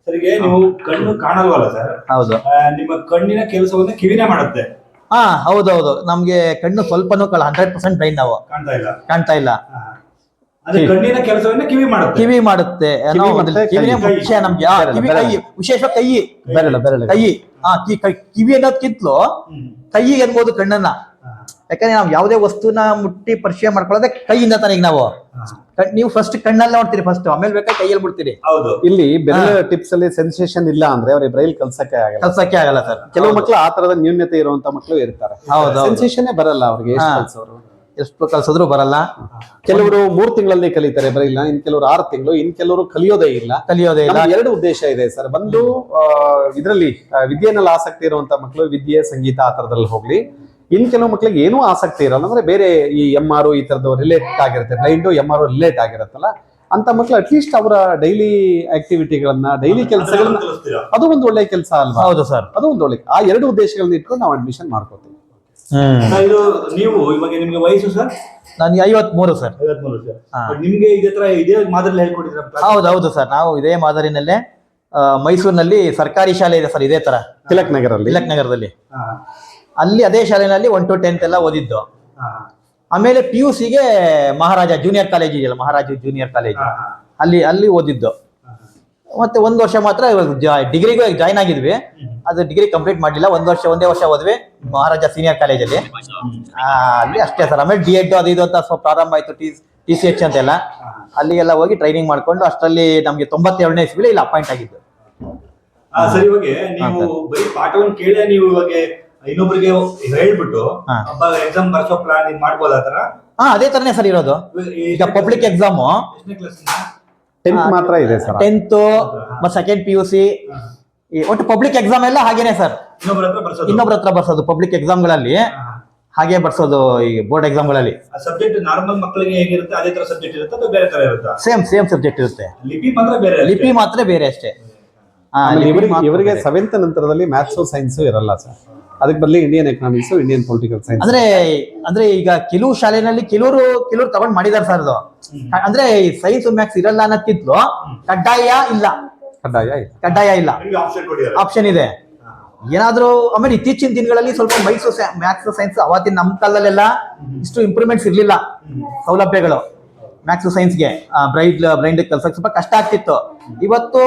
ಸರಿಗೆ ನೀವು ಕಣ್ಣು ಕಾಣಲ್ವಲ್ಲ ಸರ್? ಹೌದು. ನಿಮ್ಮ ಕಣ್ಣಿನ ಕೆಲಸವನ್ನ ಕಿವಿನೇ ಮಾಡುತ್ತೆ. ಹಾ ಹೌದೌದು. ನಮ್ಗೆ ಕಣ್ಣು ಸ್ವಲ್ಪನೂ ಕಳ ಹಂಡ್ರೆಡ್ ಪರ್ಸೆಂಟ್ ಬ್ರೈನ್ ನಾವು. ಕಾಣ್ತಾ ಇಲ್ಲ. ಕಾಣ್ತಾ ಇಲ್ಲ. ಹಾ. ಕಣ್ಣಿನ ಕೆಲಸವನ್ನ ಕಿವಿ ಮಾಡುತ್ತೆ. ಕಿವಿ ಮಾಡುತ್ತೆ. ಅನ್ನೋ ಒಂದು- ಕಿವಿನೇ ಮುಖ್ಯ ನಮ್ಗೆ. ಆ, ಕಿವಿ ಕೈ. ವಿಶೇಷ ಕೈ. ಬೆರಳು ಬೆರಳು. ಕೈ. ಹಾ ಕಿವಿ ಅನ್ನೋದ್ಕಿಂತಲೂ ಕಿತ್ಲು ಕೈ ಎನ್ಬೋದು ಕಣ್ಣನ್ನ. ಯಾಕಂದ್ರೆ ನಾವು ಯಾವುದೇ ವಸ್ತುನ ಮುಟ್ಟಿ ಪರಿಚಯ ಮಾಡ್ಕೊಳ್ಳೋದೇ ಕೈಯಿಂದ ತಾನೇ ಈಗ ನಾವು. ನೀವು ಫಸ್ಟ್ ಕಣ್ಣಲ್ಲಿ ನೋಡ್ತೀರಿ ಫಸ್ಟ್ ಆಮೇಲೆ ಬೇಕಾದ್ರೆ ಕೈಯಲ್ಲಿ ಬಿಡ್ತೀರಿ. ಹೌದು. ಇಲ್ಲಿ ಬೆಲ್ಲ ಟಿಪ್ಸ್ ಅಲ್ಲಿ ಸೆನ್ಸೇಷನ್ ಇಲ್ಲ ಅಂದ್ರೆ ಅವ್ರಿಗೆ ಬ್ರೈಲ್ ಕಲ್ಸಕ್ಕೆ ಆಗಲ್ಲ. ಕಲ್ಸಕ್ಕೆ ಆಗಲ್ಲ ಸರ್ ಕೆಲವು ಮಕ್ಕಳು ಆ ತರದ ನ್ಯೂನ್ಯತೆ ಇರುವಂತ ಮಕ್ಕಳು ಇರ್ತಾರೆ. ಹೌದು. ಸೆನ್ಸೇಷನ್ ಬರಲ್ಲ ಅವ್ರಿಗೆ. ಕಲ್ಸೋರು. ಎಷ್ಟು ಕಲ್ಸಿದ್ರು ಬರಲ್ಲ. ಕೆಲವರು ಮೂರ್ ತಿಂಗಳಲ್ಲಿ ಕಲಿತಾರೆ ಬ್ರೈಲ್ ಇನ್ ಕೆಲವರು ಆರು ತಿಂಗಳು ಇನ್ ಕೆಲವರು ಕಲಿಯೋದೇ ಇಲ್ಲ. ಕಲಿಯೋದೇ ಇಲ್ಲ. ಎರಡು ಉದ್ದೇಶ ಇದೆ ಸರ್ ಬಂದು ಇದರಲ್ಲಿ ವಿದ್ಯೆನಲ್ಲಿ ಆಸಕ್ತಿ ಇರುವಂತ ಮಕ್ಕಳು ವಿದ್ಯೆ ಸಂಗೀತ ಆ ತರದಲ್ಲಿ ಹೋಗ್ಲಿ. ಇನ್ ಕೆಲವು ಮಕ್ಕಳಿಗೆ ಏನೂ ಆಸಕ್ತಿ ಇರಲ್ಲ. ಅಂದ್ರೆ ಬೇರೆ ಈ ಎಂ ಆರ್ ಈ ತರದ್ದು ರಿಲೇಟ್ ಆಗಿರುತ್ತೆ. ಬ್ಲೈಂಡ್ ಎಂ ಆರ್ ರಿಲೇಟ್ ಆಗಿರುತ್ತಲ್ಲ. ಅಂತ ಮಕ್ಕಳು ಅಟ್ಲೀಸ್ಟ್ ಅವರ ಡೈಲಿ ಆಕ್ಟಿವಿಟಿಗಳನ್ನ ಡೈಲಿ ಕೆಲಸಗಳನ್ನ ಅದು ಒಂದು ಒಳ್ಳೆ ಕೆಲಸ ಅಲ್ವಾ? ಹೌದು ಸರ್. ಅದು ಒಂದು ಒಳ್ಳೆ ಆ ಎರಡು ಉದ್ದೇಶಗಳನ್ನ ಇಟ್ಕೊಂಡು ನಾವು ಅಡ್ಮಿಷನ್ ಮಾಡ್ಕೋತೀವಿ. ಹ್ಮ್. ಸರ್, ಇದು ನೀವು ಇವಾಗ ನಿಮ್ಗೆ ವಯಸ್ಸು ಸರ್? ನನಗೆ ಐವತ್ಮೂರು ಸರ್. ಐವತ್ಮೂರು ಸರ್. ಬಟ್ ನಿಮ್ಗೆ ಇದೇ ತರ ಇದೇ ಮಾದರಿ ಹೇಳ್ಕೊಟ್ಟಿದ್ರ ಹೌದು ಹೌದು ಸರ್. ನಾವು ಇದೇ ಮಾದರಿನಲ್ಲೇ ಮೈಸೂರಿನಲ್ಲಿ ಸರ್ಕಾರಿ ಶಾಲೆ ಇದೆ ಸರ್ ಇದೇ ತರ. ತಿಲಕ್ ನಗರಲ್ಲಿ. ತಿಲಕ್ ನಗರದಲ್ಲಿ. ಅಲ್ಲಿ ಅದೇ ಶಾಲೆಯಲ್ಲಿ ಒನ್ ಟು ಟೆಂತ್ ಎಲ್ಲ ಓದಿದ್ದು. ಆಮೇಲೆ ಪಿ ಯು ಸಿಗೆ ಮಹಾರಾಜ ಜೂನಿಯರ್ ಕಾಲೇಜ್ ಇದೆಯಲ್ಲ ಮಹಾರಾಜ ಜೂನಿಯರ್ ಕಾಲೇಜ್ ಅಲ್ಲಿ ಅಲ್ಲಿ ಓದಿದ್ದು. ಮತ್ತೆ ಒಂದು ವರ್ಷ ಮಾತ್ರ ಡಿಗ್ರಿಗೂ ಜಾಯ್ನ್ ಆಗಿದ್ವಿ. ಅದು ಡಿಗ್ರಿ ಕಂಪ್ಲೀಟ್ ಮಾಡಲಿಲ್ಲ ಒಂದು ವರ್ಷ ಒಂದೇ ವರ್ಷ ಓದ್ವಿ ಮಹಾರಾಜ ಸೀನಿಯರ್ ಕಾಲೇಜಲ್ಲಿ ಅಲ್ಲಿ. ಅಲ್ಲಿ ಅಷ್ಟೇ ಸರ್ ಆಮೇಲೆ ಡಿ ಎಡ್ ಅದು ಇದು ಅಂತ ಸ್ವಲ್ಪ ಪ್ರಾರಂಭ ಆಯ್ತು ಟಿ ಟಿ ಸಿ ಎಚ್ ಅಂತೆಲ್ಲ. ಅಲ್ಲಿಗೆಲ್ಲ ಹೋಗಿ ಟ್ರೈನಿಂಗ್ ಮಾಡ್ಕೊಂಡು ಅಷ್ಟರಲ್ಲಿ ನಮಗೆ ತೊಂಬತ್ತೆರಡನೇ ಇಸ್ವಿಲಿ ಇಲ್ಲಿ ಅಪಾಯಿಂಟ್ ಆಗಿದ್ದು. ಸರಿ ಇವಾಗ ನೀವು ಬರೀ ಪಾಠವನ್ನು ಕೇಳಿ ನೀವು ಇವಾಗ ಇನ್ನೊಬ್ರಿಗೆ ಹೇಳ್ಬಿಟ್ಟು ಹಾ. ಎಕ್ಸಾಮ್ ಬರ್ಸೋ ಪ್ಲಾನ್ ಇದು ಮಾಡ್ಬೋದ ಆತರ ಹಾ ಅದೇ ತರನೇ ಸರ್ ಇರೋದು. ಈಗ ಪಬ್ಲಿಕ್ ಎಕ್ಸಾಮು ಎಷ್ಟನೇ ಕ್ಲಾಸ್ ಟೆಂತ್ ಮಾತ್ರ ಇದೆ ಸರ್. ಟೆಂತ್ ಮತ್ತೆ ಸೆಕೆಂಡ್ ಪಿ ಯು ಸಿ ಒಟ್ಟು ಪಬ್ಲಿಕ್ ಎಕ್ಸಾಮ್ ಎಲ್ಲ ಹಾಗೇನೆ ಸರ್. ಇನ್ನೊಬ್ರ ಹತ್ರ ಬರ್ಸೋದು? ಇನ್ನೊಬ್ರ ಹತ್ರ ಬರ್ಸೋದು ಪಬ್ಲಿಕ್ ಎಕ್ಸಾಮ್ಗಳಲ್ಲಿ ಹಾಗೆ ಬರ್ಸೋದು ಈ ಬೋರ್ಡ್ ಎಕ್ಸಾಮ್ಗಳಲ್ಲಿ ಸಬ್ಜೆಕ್ಟ್ ನಾರ್ಮಲ್ ಮಕ್ಕಳಿಗೆ ಹೇಗಿರುತ್ತೆ? ಅದೇ ತರ ಸಬ್ಜೆಕ್ಟ್ ಇರುತ್ತೆ ಅಥವಾ ಬೇರೆ ತರ ಇರುತ್ತಾ? ಸೇಮ್ ಸೇಮ್ ಸಬ್ಜೆಕ್ಟ್ ಇರುತ್ತೆ. ಲಿಪಿ ಮಾತ್ರ ಬೇರೆ ಅಷ್ಟೇ. ಲಿಪಿ ಮಾತ್ರ ಬೇರೆ ಅಷ್ಟೇ. ಇವರಿಗೆ. ಸೆವೆಂತ್ ನಂತರದಲ್ಲಿ ಮ್ಯಾಥ್ಸು ಸೈನ್ಸ್ ಇರಲ್ಲ ಸರ್ ಅದಕ್ಕೆ ಬದಲಿ Indian economics Indian political science ಅಂದ್ರೆ ಅಂದ್ರೆ ಈಗ ಕೆಲವು ಶಾಲೆನಲ್ಲಿ ಕೆಲವರು ಕೆಲವರು ತಗೊಂಡ್ ಮಾಡಿದಾರೆ ಸರ್ ಅದು. ಅಂದ್ರೆ ಸೈನ್ಸ್ ಮ್ಯಾಥ್ಸ್ ಇರಲ್ಲ ಅನ್ನತ್ತಿದ್ಲು ಕಡ್ಡಾಯ ಇಲ್ಲ. ಕಡ್ಡಾಯ ಕಡ್ಡಾಯ ಇಲ್ಲ. ಆಪ್ಷನ್ ಕೊಟ್ಟಿದ್ದಾರೆ ಆಪ್ಷನ್ ಇದೆ. ಏನಾದ್ರೂ ಆಮೇಲೆ ಇತ್ತೀಚಿನ ದಿನಗಳಲ್ಲಿ ಸ್ವಲ್ಪ ಮೈಸೂರು ಮ್ಯಾಥ್ಸ್ ಸೈನ್ಸ್ ಅವತ್ತಿನ ನಮ್ಮ ಕಾಲದಲ್ಲೆಲ್ಲ ಇಷ್ಟು ಇಂಪ್ರೂವ್ಮೆಂಟ್ಸ್ ಇರ್ಲಿಲ್ಲ. ಸೌಲಭ್ಯಗಳು. ಮ್ಯಾಥ್ಸ್ ಸೈನ್ಸ್ಗೆ ಬ್ರೈಡ್ ಬ್ರೈಂಡ್ ಕಲ್ಸಕ್ಕೆ ಸ್ವಲ್ಪ ಕಷ್ಟ ಆಗ್ತಿತ್ತು. ಇವತ್ತು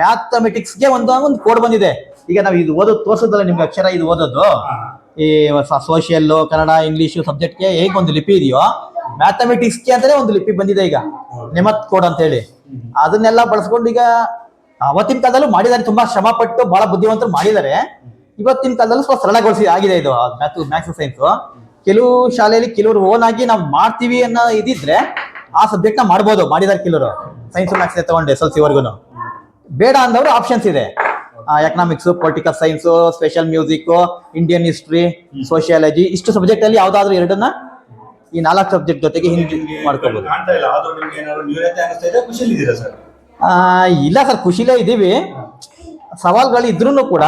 ಮ್ಯಾಥಮೆಟಿಕ್ಸ್ಗೆ ಒಂದು ಒಂದು ಕೋಡ್ ಬಂದಿದೆ. ಈಗ ನಾವು ಇದು ಓದೋದು ತೋರ್ಸೋದಲ್ಲ ನಿಮ್ಗೆ ಅಕ್ಷರ ಇದು ಓದೋದು? ಈ ಸೋಷಿಯಲ್ ಕನ್ನಡ ಇಂಗ್ಲಿಷ್ ಸಬ್ಜೆಕ್ಟ್ಗೆ ಹೇಗೆ ಒಂದು ಲಿಪಿ ಇದೆಯೋ ಮ್ಯಾಥಮೆಟಿಕ್ಸ್ಗೆ ಅಂತಾನೆ ಒಂದು ಲಿಪಿ ಬಂದಿದೆ ಈಗ. ನೆಮತ್ ಕೋಡ್ ಅಂತ ಹೇಳಿ. ಅದನ್ನೆಲ್ಲ ಬಳಸ್ಕೊಂಡು ಈಗ ಅವತ್ತಿನ ಕಾಲದಲ್ಲೂ ಮಾಡಿದ್ದಾರೆ. ತುಂಬಾ ಶ್ರಮ ಪಟ್ಟು ಬಹಳ ಬುದ್ಧಿವಂತರು ಮಾಡಿದ್ದಾರೆ. ಇವತ್ತಿನ ಕಾಲದಲ್ಲೂ ಸ್ವಲ್ಪ ಸರಳಗೊಳಿಸಿ ಆಗಿದೆ ಇದು ಮ್ಯಾಥ್ ಮ್ಯಾಥ್ಸ್ ಸೈನ್ಸ್ ಕೆಲವು ಶಾಲೆಯಲ್ಲಿ ಕೆಲವರು ಓನ್ ಆಗಿ ನಾವು ಮಾಡ್ತೀವಿ ಅನ್ನೋ ಇದಿದ್ರೆ ಆ ಸಬ್ಜೆಕ್ಟ್ನ ಮಾಡ್ಬೋದು ಮಾಡಿದಾರೆ ಕೆಲವರು. ಸೈನ್ಸ್ ಮ್ಯಾಥ್ಸ್ ತಗೊಂಡೆ ಎಸ್ ಎಲ್ ಸಿ ವರ್ಗುನು. ಬೇಡ ಅಂದವರು ಆಪ್ಷನ್ಸ್ ಇದೆ. Economics political science special music Indian history sociology ಇಷ್ಟು ಸಬ್ಜೆಕ್ಟ್ ಅಲ್ಲಿ ಯಾವ್ದಾದ್ರು ಎರಡನ್ನ ಈ ನಾಲ್ಕು ಸಬ್ಜೆಕ್ಟ್ ಜೊತೆಗೆ ಹಿಂದಿ ಮಾಡ್ಕೋಬಹುದು ಇಲ್ಲ. ಸರ್? ಆ, ಇಲ್ಲ ಸರ್ ಖುಷಿಲೇ ಇದ್ದೀವಿ. ಸವಾಲ್ಗಳು ಇದ್ರೂ ಕೂಡ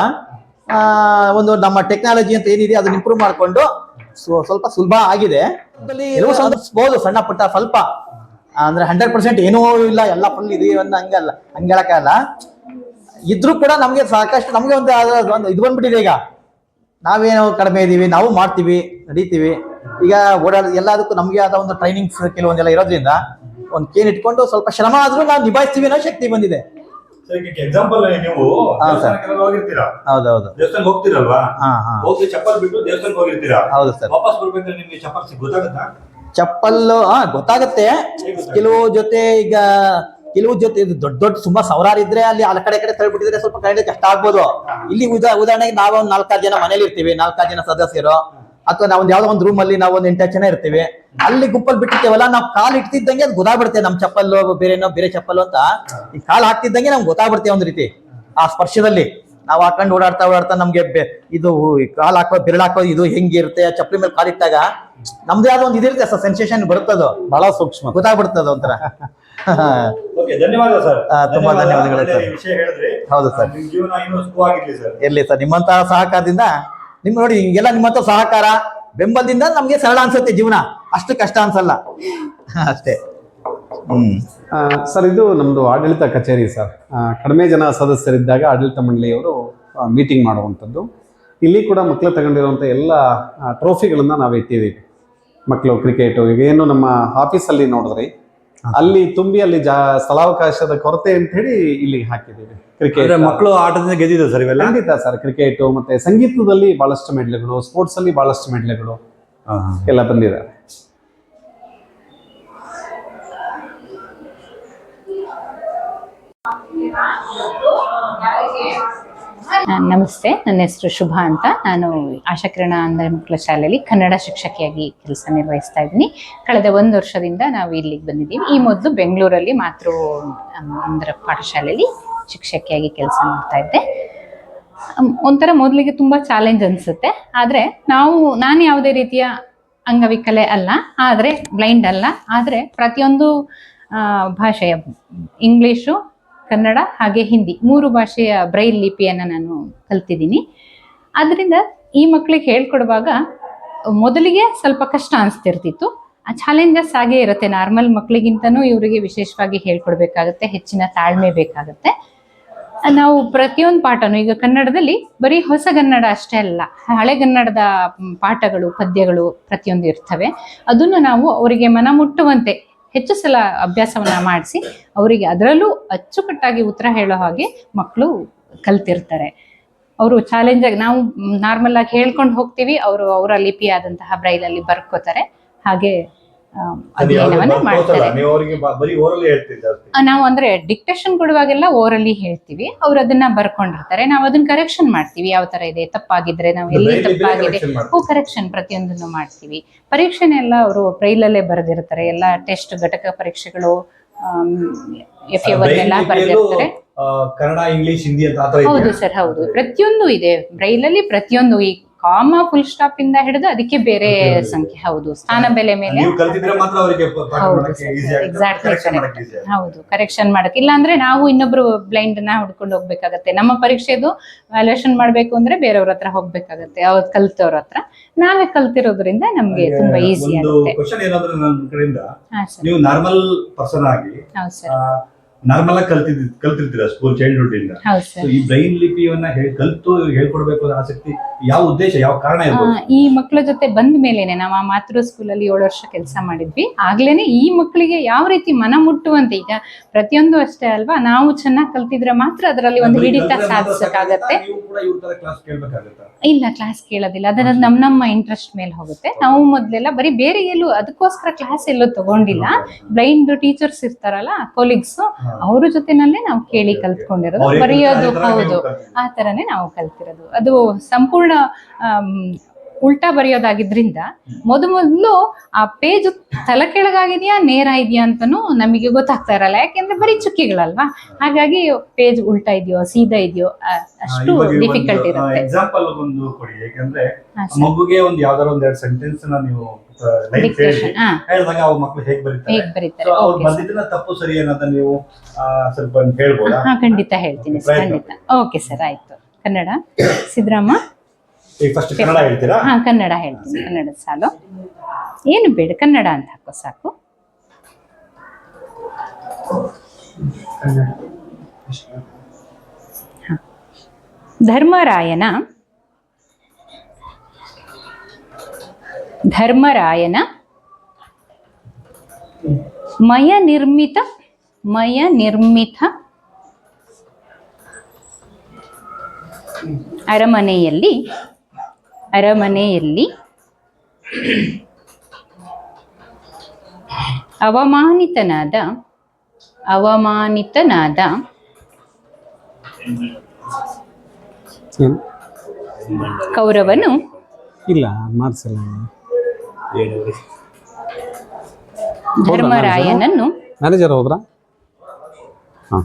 ಒಂದು ನಮ್ಮ ಟೆಕ್ನಾಲಜಿ ಅಂತ ಏನಿದೆ ಅದನ್ನ ಇಂಪ್ರೂವ್ ಮಾಡಿಕೊಂಡು ಸ್ವಲ್ಪ ಸುಲಭ ಆಗಿದೆ. ಸಣ್ಣ ಪುಟ್ಟ ಸ್ವಲ್ಪ ಅಂದ್ರೆ ಹಂಡ್ರೆಡ್ ಪರ್ಸೆಂಟ್ ಏನೂ ಇಲ್ಲ ಎಲ್ಲ ಫುಲ್ ಇದೆ ಅನ್ನೋ ಹಂಗಲ್ಲ ಹಂಗೆ ಹೇಳಕಲ್ಲ ಇದ್ರೂ ಕೂಡ ನಮ್ಗೆ ಸಾಕಷ್ಟು ನಮ್ಗೆ ಒಂದು ಒಂದು ಇದು ಬಂದ್ಬಿಟ್ಟಿದೆ ಈಗ. ನಾವೇನು ಕಡಿಮೆ ಇದೀವಿ ನಾವು ಮಾಡ್ತೀವಿ ನಡೀತೀವಿ. ಈಗ ಓಡಾಡ ಎಲ್ಲದಕ್ಕೂ ನಮ್ಗೆ ಆದ ಒಂದು ಟ್ರೈನಿಂಗ್ ಕೆಲವೊಂದೆಲ್ಲ ಇರೋದ್ರಿಂದ ಒಂದು ಕೇನ್ ಇಟ್ಕೊಂಡು ಸ್ವಲ್ಪ ಶ್ರಮ ಆದ್ರೂ ನಾವು ನಿಭಾಯಿಸ್ತೀವಿ ಅನ್ನೋ ಶಕ್ತಿ ಬಂದಿದೆ. ಎಕ್ಸಾಂಪಲ್ ನೀವು ಹೋಗಿರ್ತೀರಾ? ಹೌದೌದು. ದೇವಸ್ಥಾನಕ್ಕೆ ಹೋಗ್ತಿರಲ್ವಾ? ಹೋಗಿ ಚಪ್ಪಲ್ ಬಿಟ್ಟು ದೇವಸ್ಥಾನಕ್ಕೆ ಹೋಗಿರ್ತೀರಾ? ಹೌದು ಸರ್. ವಾಪಸ್ ಬರ್ಬೇಕಂದ್ರೆ ನಿಮ್ಗೆ ಚಪ್ಪಲ್ ಗೊತ್ತಾಗುತ್ತಾ ಚಪ್ಪಲ್ ಆ, ಗೊತ್ತಾಗತ್ತೆ. ಕೆಲವು ಜೊತೆ ಈಗ, ಕೆಲವು ಜೊತೆ ದೊಡ್ಡ ದೊಡ್ಡ ತುಂಬಾ ಸಾವಿರಾರು ಇದ್ರೆ ಅಲ್ಲಿ ಆ ಕಡೆ ಕಡೆ ತಳ್ಬಿಟ್ಟಿದ್ರೆ ಸ್ವಲ್ಪ ಕಡೆ ಕಷ್ಟ ಆಗ್ಬೋದು. ಇಲ್ಲಿ ಉದಾ, ಉದಾಹರಣೆಗೆ ನಾವು ಒಂದ್ ನಾಲ್ಕಾರು ಜನ ಮನೇಲಿ ಇರ್ತೀವಿ, ನಾಲ್ಕಾರು ಜನ ಸದಸ್ಯರು. ಅಥವಾ ನಾವು ಯಾವ್ದೋ ಒಂದು ರೂಮ್ ಅಲ್ಲಿ ನಾವು ಒಂದು ಎಂಟು ಜನ ಇರ್ತೀವಿ. ಅಲ್ಲಿ ಗುಂಪಲ್ಲಿ ಬಿಟ್ಟಿರ್ತೇವಲ್ಲ, ನಾವು ಕಾಲ್ ಇಟ್ಟಿದ್ದಂಗೆ ಅದು ಗೊತ್ತಾಗ್ಬಿಡುತ್ತೆ, ನಮ್ ಚಪ್ಪಲ್ಲು ಬೇರೆನೋ ಬೇರೆ ಚಪ್ಪಲ್ಲು ಅಂತ. ಈ ಕಾಲ್ ಹಾಕ್ತಿದ್ದಂಗೆ ನಮ್ಗೆ ಗೊತ್ತಾಗ್ಬಿಡ್ತೇವೆ ಒಂದ್ ರೀತಿ, ಆ ಸ್ಪರ್ಶದಲ್ಲಿ. ನಾವು ಹಾಕೊಂಡು ಓಡಾಡ್ತಾ ಓಡಾಡ್ತಾ ನಮ್ಗೆ ಬೆ- ಇದು ಕಾಲು ಹಾಕೋ ಬೆರಳು ಹಾಕೋ ಇದು ಹೆಂಗಿರುತ್ತೆ ಚಪ್ಪಲಿ ಮೇಲೆ ಕಾಲಿಟ್ಟಾಗ ನಮ್ದು ಯಾವ್ದೋ ಒಂದು ಇದಿರುತ್ತೆ ಸರ್ ಸೆನ್ಸೇಷನ್ ಬರುತ್ತದು ಬಹಳ ಸೂಕ್ಷ್ಮ. ಗೊತ್ತಾಗ್ಬಿಡ್ತದ ಒಂಥರ? ಓಕೆ ಧನ್ಯವಾದ ಸರ್. ತುಂಬಾ ಧನ್ಯವಾದಗಳು ಸರ್. ವಿಷಯ ಹೇಳಿದ್ರಿ. ಹೌದು ಸರ್. ನಿಮ್ ಜೀವನ ಇನ್ನೂ ಸುಖವಾಗಿರ್ಲಿ ಸರ್. ಇರ್ಲಿ ಸರ್. ನಿಮ್ಮಂತ ಸಹಕಾರದಿಂದ ನಿಮ್ ನೋಡಿ ಹಿಂಗೆಲ್ಲ ನಿಮ್ಮಂತ ಸಹಕಾರ ಬೆಂಬಲದಿಂದ ನಮ್ಗೆ ಸರಳ ಅನ್ಸುತ್ತೆ ಜೀವನ. ಅಷ್ಟು ಕಷ್ಟ ಅನ್ಸಲ್ಲ. ಅಷ್ಟೇ. ಸರ್ ಇದು ನಮ್ಮದು ಆಡಳಿತ ಕಚೇರಿ ಸರ್. ಕಡಿಮೆ ಜನ ಸದಸ್ಯರಿದ್ದಾಗ ಆಡಳಿತ ಮಂಡಳಿಯವರು ಮೀಟಿಂಗ್ ಮಾಡುವಂಥದ್ದು. ಇಲ್ಲಿ ಕೂಡ ಮಕ್ಕಳು ತಗೊಂಡಿರುವಂಥ ಎಲ್ಲ ಟ್ರೋಫಿಗಳನ್ನು ನಾವು ಎತ್ತಿದ್ದೀವಿ. ಮಕ್ಕಳು ಕ್ರಿಕೆಟು ಈಗ ಏನು ನಮ್ಮ ಆಫೀಸಲ್ಲಿ ನೋಡಿದ್ರಿ ಅಲ್ಲಿ ತುಂಬಿ ಅಲ್ಲಿ ಜಾ ಸ್ಥಳಾವಕಾಶದ ಕೊರತೆ ಅಂತ ಹೇಳಿ ಇಲ್ಲಿ ಹಾಕಿದ್ದೀವಿ. ಕ್ರಿಕೆಟ್ ಮಕ್ಕಳು ಆಟದಿಂದ ಗೆದ್ದಿದ್ದು ಸರ್ ಇವೆಲ್ಲ? ಖಂಡಿತ ಸರ್ ಕ್ರಿಕೆಟು ಮತ್ತೆ ಸಂಗೀತದಲ್ಲಿ ಬಹಳಷ್ಟು ಮೆಡ್ಲೆಗಳು ಸ್ಪೋರ್ಟ್ಸ್ ಅಲ್ಲಿ ಬಹಳಷ್ಟು ಮೆಡ್ಲೆಗಳು ಎಲ್ಲ ಬಂದಿದ್ದಾರೆ ನಮಸ್ತೆ. ನನ್ನ ಹೆಸರು ಶುಭ ಅಂತ. ನಾನು ಆಶಾಕಿರಣ ಅಂದರೆ ಮಕ್ಕಳ ಶಾಲೆಯಲ್ಲಿ ಕನ್ನಡ ಶಿಕ್ಷಕಿಯಾಗಿ ಕೆಲಸ ನಿರ್ವಹಿಸ್ತಾ ಇದ್ದೀನಿ. ಕಳೆದ ಒಂದು ವರ್ಷದಿಂದ ನಾವು ಇಲ್ಲಿಗೆ ಬಂದಿದ್ದೀವಿ. ಈ ಮೊದಲು ಬೆಂಗಳೂರಲ್ಲಿ ಮಾತೃ ಅಂದರೆ ಪಾಠಶಾಲೆಯಲ್ಲಿ ಶಿಕ್ಷಕಿಯಾಗಿ ಕೆಲಸ ಮಾಡ್ತಾ ಇದ್ದೆ. ಒಂಥರ ಮೊದಲಿಗೆ ತುಂಬ ಚಾಲೆಂಜ್ ಅನಿಸುತ್ತೆ. ಆದರೆ ನಾವು, ನಾನು ಯಾವುದೇ ರೀತಿಯ ಅಂಗವಿಕಲೆ ಅಲ್ಲ. ಆದರೆ ಬ್ಲೈಂಡ್ ಅಲ್ಲ. ಆದರೆ ಪ್ರತಿಯೊಂದು ಭಾಷೆಯ ಇಂಗ್ಲೀಷು ಕನ್ನಡ ಹಾಗೆ ಹಿಂದಿ, ಮೂರು ಭಾಷೆಯ ಬ್ರೈಲ್ ಲಿಪಿಯನ್ನು ನಾನು ಕಲ್ತಿದ್ದೀನಿ. ಆದ್ದರಿಂದ ಈ ಮಕ್ಕಳಿಗೆ ಹೇಳ್ಕೊಡುವಾಗ ಮೊದಲಿಗೆ ಸ್ವಲ್ಪ ಕಷ್ಟ ಅನಿಸ್ತಿರ್ತಿತ್ತು. ಆ ಚಾಲೆಂಜಸ್ ಆಗೇ ಇರುತ್ತೆ. ನಾರ್ಮಲ್ ಮಕ್ಕಳಿಗಿಂತನೂ ಇವರಿಗೆ ವಿಶೇಷವಾಗಿ ಹೇಳ್ಕೊಡ್ಬೇಕಾಗತ್ತೆ, ಹೆಚ್ಚಿನ ತಾಳ್ಮೆ ಬೇಕಾಗತ್ತೆ. ನಾವು ಪ್ರತಿಯೊಂದು ಪಾಠನೂ, ಈಗ ಕನ್ನಡದಲ್ಲಿ ಬರೀ ಹೊಸಗನ್ನಡ ಅಷ್ಟೇ ಅಲ್ಲ ಹಳೆಗನ್ನಡದ ಪಾಠಗಳು, ಪದ್ಯಗಳು ಪ್ರತಿಯೊಂದು ಇರ್ತವೆ. ಅದನ್ನು ನಾವು ಅವರಿಗೆ ಮನ ಮುಟ್ಟುವಂತೆ ಹೆಚ್ಚು ಸಲ ಅಭ್ಯಾಸವನ್ನ ಮಾಡಿಸಿ, ಅವರಿಗೆ ಅದರಲ್ಲೂ ಅಚ್ಚುಕಟ್ಟಾಗಿ ಉತ್ತರ ಹೇಳೋ ಹಾಗೆ ಮಕ್ಕಳು ಕಲ್ತಿರ್ತಾರೆ. ಅವರು ಚಾಲೆಂಜ್ ಆಗಿ, ನಾವು ನಾರ್ಮಲ್ ಆಗಿ ಹೇಳ್ಕೊಂಡು ಹೋಗ್ತೀವಿ, ಅವರು ಅವರ ಲಿಪಿಯಾದಂತಹ ಬ್ರೈಲಲ್ಲಿ ಬರ್ಕೋತಾರೆ. ಹಾಗೆ ಅಧ್ಯಯನವನ್ನ ಮಾಡ್ತಾರೆ. ನೀವು ಅಂದ್ರೆ ಡಿಕ್ಟೇಷನ್ ಕೊಡುವಾಗೆಲ್ಲ ಓರಲ್ಲಿ ಹೇಳ್ತೀವಿ. ಅವ್ರು ಅದನ್ನ ಬರ್ಕೊಂಡಿರ್ತಾರೆ. ನಾವು ಅದನ್ನ ಕರೆಕ್ಷನ್ ಮಾಡ್ತೀವಿ. ಯಾವ ತರ ಇದೆ ತಪ್ಪಾಗಿದ್ರೆ ನಾವು ಎಲ್ಲಿ ತಪ್ಪಾಗಿದೆ. ಹೂ ಕರೆಕ್ಷನ್ ಪ್ರತಿಯೊಂದನ್ನು ಮಾಡ್ತೀವಿ. ಪರೀಕ್ಷೆನೆಲ್ಲ ಅವರು ಪ್ರೈಲಲ್ಲೇ ಬರೆದಿರ್ತಾರೆ. ಎಲ್ಲ ಟೆಸ್ಟ್ ಘಟಕ ಪರೀಕ್ಷೆಗಳು ಎಫ್ ಎಲ್ಲ ಬರೆದಿರ್ತಾರೆ. ಕನ್ನಡ ಇಂಗ್ಲಿಷ್ ಹಿಂದಿ ಅಂತ ಹೌದು ಸರ್ ಹೌದು. ಪ್ರತಿಯೊಂದು ಇದೆ. ಬ್ರೈಲಲ್ಲಿ ಪ್ರತಿಯೊಂದು ಈ ಕಾಮ ಫುಲ್ ಸ್ಟಾಪ್ ಇಂದ ಹಿಡಿದು ಅದಕ್ಕೆ ಬೇರೆ ಸಂಖ್ಯೆ. ಹೌದು ಸ್ಥಾನ ಬೆಲೆ ಮೇಲೆ. ಹೌದು ಕರೆಕ್ಷನ್ ಮಾಡಕ್ಕೆ ಇಲ್ಲ ಅಂದ್ರೆ ಇಲ್ಲಾಂದ್ರೆ ನಾವು ಇನ್ನೊಬ್ರು ಬ್ಲೈಂಡ್ನ ಹುಡ್ಕೊಂಡು ಹೋಗ್ಬೇಕಾಗತ್ತೆ. ನಮ್ಮ ಪರೀಕ್ಷೆದು ವ್ಯಾಲ್ಯೂಷನ್ ಮಾಡ್ಬೇಕು ಅಂದ್ರೆ ಬೇರೆಯವ್ರ ಹತ್ರ ಹೋಗ್ಬೇಕಾಗತ್ತೆ. ಅವ್ರು ಕಲ್ತವ್ರ ಹತ್ರ. ನಾವೇ ಕಲ್ತಿರೋದ್ರಿಂದ ನಮ್ಗೆ ತುಂಬಾ ಈಸಿ ಆಗುತ್ತೆ. ನೀವು ನಾರ್ಮಲ್ ಪರ್ಸನ್ ಆಗಿ ಹೌದು ಸರ್. ನಾರ್ಮಲ್ ಆಗಿ ಕಲ್ತಿದ್ ಕಲ್ತಿರ್ತೀರ ಸ್ಕೂಲ್ ಚೈಲ್ಡ್ಹುಡ್ ಇಂದ? ಹೌದು So, ಸರ್. ಈ ಬ್ರೈನ್ ಲಿಪಿಯನ್ನ ಹೇಳ್- ಕಲ್ತು ಹೇಳ್ಕೊಡ್ಬೇಕು ಅನ್ನೋ ಆಸಕ್ತಿ ಯಾವ ಉದ್ದೇಶ ಯಾವ ಕಾರಣ ಇರ್ಬೋದು? ಈ ಮಕ್ಕಳ ಜೊತೆ ಬಂದ ಮೇಲೇನೆ ನಾವು ಆ ಮಾತೃ ಸ್ಕೂಲಲ್ಲಿ ಏಳು ವರ್ಷ ಕೆಲಸ ಮಾಡಿದ್ವಿ. ಆಗ್ಲೇನೆ ಈ ಮಕ್ಕಳಿಗೆ ಯಾವ ರೀತಿ ಮನ ಮುಟ್ಟುವಂತೆ ಈಗ ಪ್ರತಿಯೊಂದು ಅಷ್ಟೇ ಅಲ್ವಾ? ನಾವು ಚೆನ್ನಾಗಿ ಕಲ್ತಿದ್ರೆ ಮಾತ್ರ ಅದರಲ್ಲಿ ಒಂದು ಹಿಡಿತ ಸಾಧಿಸಕ್ಕಾಗತ್ತೆ. ನೀವು ಕೂಡ ಇವ್ರ ತರ ಕ್ಲಾಸ್ ಕೇಳ್ಬೇಕಾಗತ್ತಾ? ಇಲ್ಲ ಕ್ಲಾಸ್ ಕೇಳೋದಿಲ್ಲ. ಅದರ ನಮ್ ನಮ್ಮ ಇಂಟ್ರೆಸ್ಟ್ ಮೇಲೆ ಹೋಗುತ್ತೆ. ನಾವು ಮೊದ್ಲೆಲ್ಲ ಬರೀ ಬೇರೆ ಎಲ್ಲೂ ಅದಕ್ಕೋಸ್ಕರ ಕ್ಲಾಸ್ ಎಲ್ಲೂ ತಗೊಂಡಿಲ್ಲ. ಬ್ಲೈಂಡ್ ಟೀಚರ್ಸ್ ಇರ್ತಾರಲ್ಲ ಕೊಲೀಗ್ಸ್ ಅವ್ರ ಜೊತೆನಲ್ಲೇ ನಾವು ಕೇಳಿ ಕಲ್ತ್ಕೊಂಡಿರೋದು. ಬರೆಯೋದು ಹೌದು. ಆ ತರನೇ ನಾವು ಕಲ್ತಿರೋದು. ಅದು ಸಂಪೂರ್ಣ ಉಲ್ಟಾ ಬರೆಯೋದಾಗಿದ್ರಿಂದ ಮೊದಲು ಮೊದಲು ಆ ಪೇಜ್ ತಲೆ ಕೆಳಗಾಗಿದೆಯಾ ನೇರ ಇದೆಯಾ ಅಂತಾನು ನಮಗೆ ಗೊತ್ತಾಗ್ತಾ ಇರಲ್ಲ. ಯಾಕೆಂದ್ರೆ ಬರೀ ಚುಕ್ಕಿಗಳಲ್ವಾ? ಹಾಗಾಗಿ ಪೇಜ್ ಉಲ್ಟಾ ಇದೆಯೋ ಸೀದಾ ಇದೆಯೋ ಅಷ್ಟು ಡಿಫಿಕಲ್ಟ್ ಇರುತ್ತೆ. ಎಕ್ಸಾಂಪಲ್ ಒಂದು ಕೊಡಿ. ಯಾಕಂದ್ರೆ. ಮಗುಗೆ ಒಂದು ಯಾವ್ದಾರ ಒಂದ್ ಎರಡು ಸೆಂಟೆನ್ಸ್ ನೀವು ಹೇಳಿದಾಗ ಅವ್ರ ಮಕ್ಳು ಹೇಗ್ ಬರೀತಾರೆ? ಅವ್ರು ಬಂದಿದ್ದನ್ನ ತಪ್ಪು ಸರಿ ಅನ್ನೋದನ್ನ ನೀವು ಸ್ವಲ್ಪ ಹೇಳ್ಬೋದಾ? ಖಂಡಿತ ಹೇಳ್ತೀನಿ ಖಂಡಿತ. ಓಕೆ ಸರ್ ಆಯ್ತು. ಕನ್ನಡ ಸಿದ್ದರಾಮ ಕನ್ನಡ ಹೇಳ್ತೀರಾ? ಹಾ, ಕನ್ನಡ ಹೇಳ್ತೀನಿ. ಕನ್ನಡ ಸಾಲು. ಏನು ಬೇಡ, ಕನ್ನಡ ಅಂತ ಹಾಕೋ ಸಾಕು. ಧರ್ಮರಾಯನ. ಧರ್ಮರಾಯನ. ಮಯ ನಿರ್ಮಿತ ಮಯ ನಿರ್ಮಿತ. ಅರಮನೆಯಲ್ಲಿ ಅರಮನೆಯಲ್ಲಿ ಅವಮಾನಿತನಾದ ಅವಮಾನಿತನಾದ ಕೌರವನು ಇಲ್ಲ ಮಾಡಿಸಿಲ್ಲ ಧರ್ಮರಾಯನನ್ನು ಮ್ಯಾನೇಜರ್ ಹೋದ್ರಾ ಹಾಂ.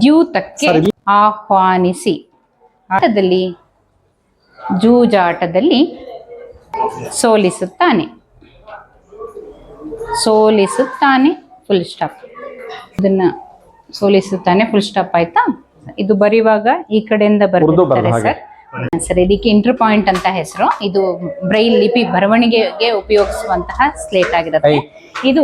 ದ್ಯೂತಕ್ಕೆ ಆಹ್ವಾನಿಸಿ. ಆಟದಲ್ಲಿ ಜೂಜಾಟದಲ್ಲಿ ಸೋಲಿಸುತ್ತಾನೆ. ಸೋಲಿಸುತ್ತಾನೆ ಫುಲ್ ಸ್ಟಾಪ್ ಇದನ್ನ ಸೋಲಿಸುತ್ತಾನೆ ಫುಲ್ ಸ್ಟಾಪ್ ಆಯ್ತಾ? ಇದು ಬರೆಯುವಾಗ ಈ ಕಡೆಯಿಂದ ಬರ್ತಾರೆ ಸರ್ ಸರ್ ಇದಕ್ಕೆ ಇಂಟರ್ ಪಾಯಿಂಟ್ ಅಂತ ಹೆಸರು. ಇದು ಬ್ರೈಲ್ ಲಿಪಿ ಬರವಣಿಗೆಗೆ ಉಪಯೋಗಿಸುವಂತಹ ಸ್ಲೇಟ್ ಆಗಿರುತ್ತೆ. ಇದು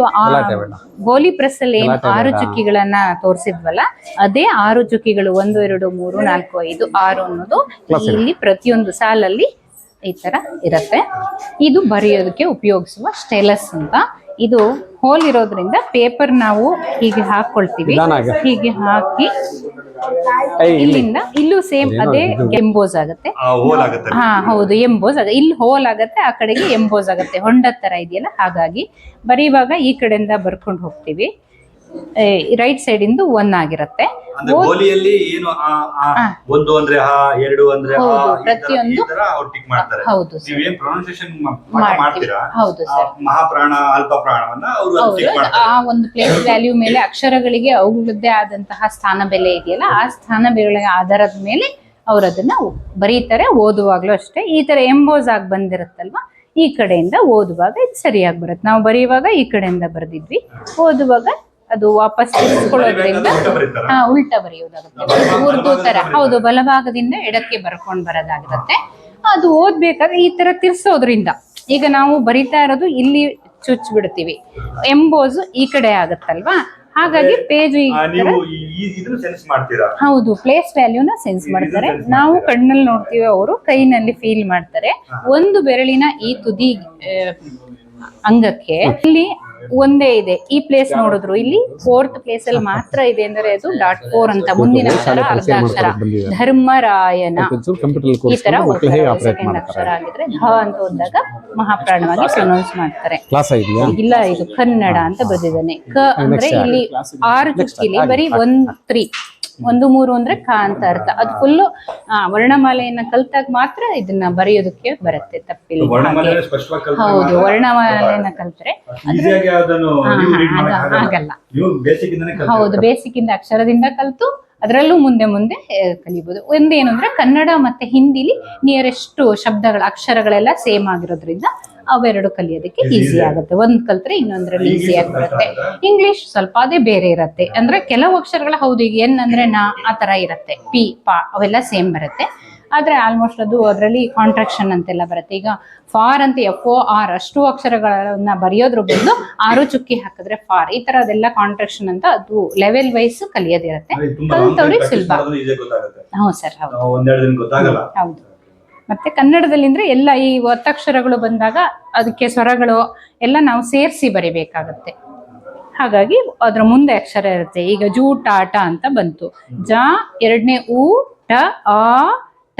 ಗೋಲಿ ಪ್ರೆಸ್ ಅಲ್ಲಿ ಏನು ಆರು. ಚುಕ್ಕಿಗಳನ್ನ ತೋರಿಸಿದ್ವಲ್ಲ ಅದೇ ಆರು ಚುಕ್ಕಿಗಳು ಒಂದು ಎರಡು ಮೂರು ನಾಲ್ಕು ಐದು ಆರು ಅನ್ನೋದು ಇಲ್ಲಿ ಪ್ರತಿಯೊಂದು ಸಾಲಲ್ಲಿ ಈ ತರ ಇರತ್ತೆ. ಇದು ಬರೆಯೋದಕ್ಕೆ ಉಪಯೋಗಿಸುವ ಸ್ಟೇಲಸ್ ಅಂತ. ಇದು ಹೋಲ್ ಇರೋದ್ರಿಂದ ಪೇಪರ್ ನಾವು ಹೀಗೆ ಹಾಕೊಳ್ತೀವಿ. ಹೀಗೆ ಹಾಕಿ ಇಲ್ಲಿಂದ ಇಲ್ಲೂ ಸೇಮ್ ಅದೇ ಎಂಬೋಸ್ ಆಗುತ್ತೆ. ಹೋಲ್ ಆಗುತ್ತೆ ಹಾ ಹೌದು ಎಂಬೋಸ್ ಆಗ ಇಲ್ಲಿ ಹೋಲ್ ಆಗತ್ತೆ ಆ ಕಡೆಗೆ ಎಂಬೋಸ್ ಆಗುತ್ತೆ. ಹೊಂಡ ತರ ಇದೆಯಲ್ಲ? ಹಾಗಾಗಿ ಬರೀವಾಗ ಈ ಕಡೆಯಿಂದ ಬರ್ಕೊಂಡು ಹೋಗ್ತೀವಿ. ರೈಟ್ ಸೈಡ್ ಇಂದು ಒನ್ ಆಗಿರುತ್ತೆ. ಒಂದು ಅಂದ್ರೆ ಎರಡು ಅಂದ್ರೆ ಪ್ರತಿಯೊಂದು. ಹೌದು ಹೌದು ಸರ್. ಮಹಾಪ್ರಾಣ ಅಲ್ಪ ಪ್ರಾಣವನ್ನ ಆ ಒಂದು ಪ್ಲೇಸ್ ವ್ಯಾಲ್ಯೂ ಮೇಲೆ ಅಕ್ಷರಗಳಿಗೆ ಅವುಗಳದ್ದೇ ಆದಂತಹ ಸ್ಥಾನ ಬೆಲೆ ಇದೆಯಲ್ಲ ಆ ಸ್ಥಾನ ಬೆಲೆ ಆಧಾರದ ಮೇಲೆ ಅವ್ರು ಅದನ್ನ ಬರೀತಾರೆ ಓದುವಾಗ್ಲೂ ಅಷ್ಟೇ. ಈ ತರ ಎಂಬೋಸ್ ಆಗಿ ಬಂದಿರುತ್ತಲ್ವಾ ಈ ಕಡೆಯಿಂದ ಓದುವಾಗ ಇದು ಸರಿಯಾಗಿ ಬರುತ್ತೆ. ನಾವು ಬರೆಯುವಾಗ ಈ ಕಡೆಯಿಂದ ಬರೆದಿದ್ವಿ ಓದುವಾಗ ಅದು ವಾಪಸ್ ತಿರ್ಸ್ಕೊಳ್ಳೋದ್ರಿಂದ ಉಲ್ಟ ಉಲ್ಟಾ ಬರೀತಾರಾ? ಹಾ ಉಲ್ಟಾ ಬರೆಯೋದಾಗುತ್ತೆ ಉರ್ದು ತರ. ಹೌದು ಬಲಭಾಗದಿಂದ ಎಡಕ್ಕೆ ಬರ್ಕೊಂಡ್ ಬರೋದಾಗಿರುತ್ತೆ. ಅದು ಓದ್ಬೇಕಾದ್ರೆ ಈ ತರ ತಿರ್ಸೋದ್ರಿಂದ. ಈಗ ನಾವು ಬರಿತಾ ಇರೋದು ಇಲ್ಲಿ ಚುಚ್ ಬಿಡ್ತೀವಿ ಎಂಬೋಸ್ ಈ ಕಡೆ ಆಗುತ್ತಲ್ವಾ? ಹಾಗಾಗಿ ಪೇಜ್ ಹೌದು ಪ್ಲೇಸ್ ವ್ಯಾಲ್ಯೂನ ಸೆನ್ಸ್ ಮಾಡ್ತಾರೆ. ನಾವು ಕಣ್ಣಲ್ಲಿ ನೋಡ್ತೀವಿ ಅವರು ಕೈನಲ್ಲಿ ಫೀಲ್ ಮಾಡ್ತಾರೆ. ಒಂದು ಬೆರಳಿನ ಈ ತುದಿ ಅಂಗಕ್ಕೆ ಇಲ್ಲಿ ಒಂದೇ ಇದೆ. ಈ ಪ್ಲೇಸ್ ನೋಡಿದ್ರು. ಇಲ್ಲಿ ಫೋರ್ತ್ ಪ್ಲೇಸ್ ಅಲ್ಲಿ ಮಾತ್ರ ಇದೆ ಅಂದ್ರೆ ಅದು ಡಾಟ್ ಫೋರ್ ಅಂತ. ಮುಂದಿನ ಅಕ್ಷರ ಅರ್ಧ ಅಕ್ಷರ ಧರ್ಮರಾಯನ ಈ ತರ ಸೆಕೆಂಡ್ ಅಕ್ಷರ ಆಗಿದ್ರೆ ಧ ಅಂತ ಹೋದಾಗ ಮಹಾಪ್ರಾಣವಾಗಿ ಪ್ರೊನೌನ್ಸ್ ಮಾಡ್ತಾರೆ. ಇಲ್ಲ ಇದು ಕನ್ನಡ ಅಂತ ಬರೆದಿದ್ದಾನೆ. ಕ ಅಂದ್ರೆ ಇಲ್ಲಿ ಆರು ಚುಕ್ಕಿಲಿ ಬರೀ ಒನ್ ತ್ರೀ. ಒಂದು ಮೂರು ಅಂದ್ರೆ ಕ ಅಂತ ಅರ್ಥ. ಅದು ಫುಲ್ಲು ವರ್ಣಮಾಲೆಯನ್ನ ಕಲ್ತಾಗ ಮಾತ್ರ ಇದನ್ನ ಬರೆಯೋದಕ್ಕೆ ಬರುತ್ತೆ ತಪ್ಪಿಲ್ಲ. ಹೌದು ವರ್ಣಮಾಲೆಯನ್ನ ಕಲ್ತ್ರೆ ಆಗಲ್ಲ ಹೌದು. ಬೇಸಿಕ್ ಇಂದ ಅಕ್ಷರದಿಂದ ಕಲ್ತು ಅದರಲ್ಲೂ ಮುಂದೆ ಮುಂದೆ ಕಲಿಬೋದು. ಕಲಿಬಹುದು ಒಂದೇನು ಅಂದ್ರೆ ಕನ್ನಡ ಮತ್ತೆ ಹಿಂದಿಲಿ ನಿಯರೆಸ್ಟ್ ಶಬ್ದಗಳ ಅಕ್ಷರಗಳೆಲ್ಲ ಸೇಮ್ ಆಗಿರೋದ್ರಿಂದ ಅವೆರಡು ಕಲಿಯೋದಕ್ಕೆ ಈಸಿ ಆಗುತ್ತೆ. ಒಂದ್ ಕಲ್ತ್ರೆ ಇನ್ನೊಂದ್ರಲ್ಲಿ ಈಸಿ ಆಗಿರುತ್ತೆ ಇಂಗ್ಲಿಷ್ ಸ್ವಲ್ಪ ಅದೇ ಬೇರೆ ಇರುತ್ತೆ. ಅಂದ್ರೆ ಕೆಲವು ಅಕ್ಷರಗಳ ಹೌದು ಈಗ ಎನ್ ಅಂದ್ರೆ ನಾ ಆ ತರ ಇರುತ್ತೆ. ಪಿ ಪಾ ಅವೆಲ್ಲ ಸೇಮ್ ಬರುತ್ತೆ. ಆದ್ರೆ ಆಲ್ಮೋಸ್ಟ್ ಅದು ಅದರಲ್ಲಿ ಕಾಂಟ್ರಾಕ್ಷನ್ ಅಂತೆಲ್ಲ ಬರುತ್ತೆ. ಈಗ ಫಾರ್ ಅಂತ ಎಫ್ ಓ ಆರ್ ಅಷ್ಟು ಅಕ್ಷರಗಳನ್ನ ಬರೆಯೋದ್ರ ಬದಲು ಆರು ಚುಕ್ಕಿ ಹಾಕಿದ್ರೆ ಫಾರ್ ಈ ತರ ಅದೆಲ್ಲ ಕಾಂಟ್ರಾಕ್ಷನ್ ಅಂತ ಅದು ಲೆವೆಲ್ ವೈಸ್ ಕಲಿಯೋದಿರುತ್ತೆ ಕಲ್ತವ್ರಿಗೆ ಸುಲಭ. ಹ್ಞೂ ಸರ್ ಹೌದು. ಹೌದು. ಮತ್ತೆ ಕನ್ನಡದಲ್ಲಿ ಅಂದ್ರೆ ಎಲ್ಲ ಈ ಒತ್ತಕ್ಷರಗಳು ಬಂದಾಗ ಅದಕ್ಕೆ ಸ್ವರಗಳು ಎಲ್ಲ ನಾವು ಸೇರಿಸಿ ಬರಿಬೇಕಾಗತ್ತೆ. ಹಾಗಾಗಿ ಅದ್ರ ಮುಂದೆ ಅಕ್ಷರ ಇರುತ್ತೆ. ಈಗ ಜೂ ಟಾಟ ಅಂತ ಬಂತು. ಜ ಎರಡನೇ ಊ ಟ ಆ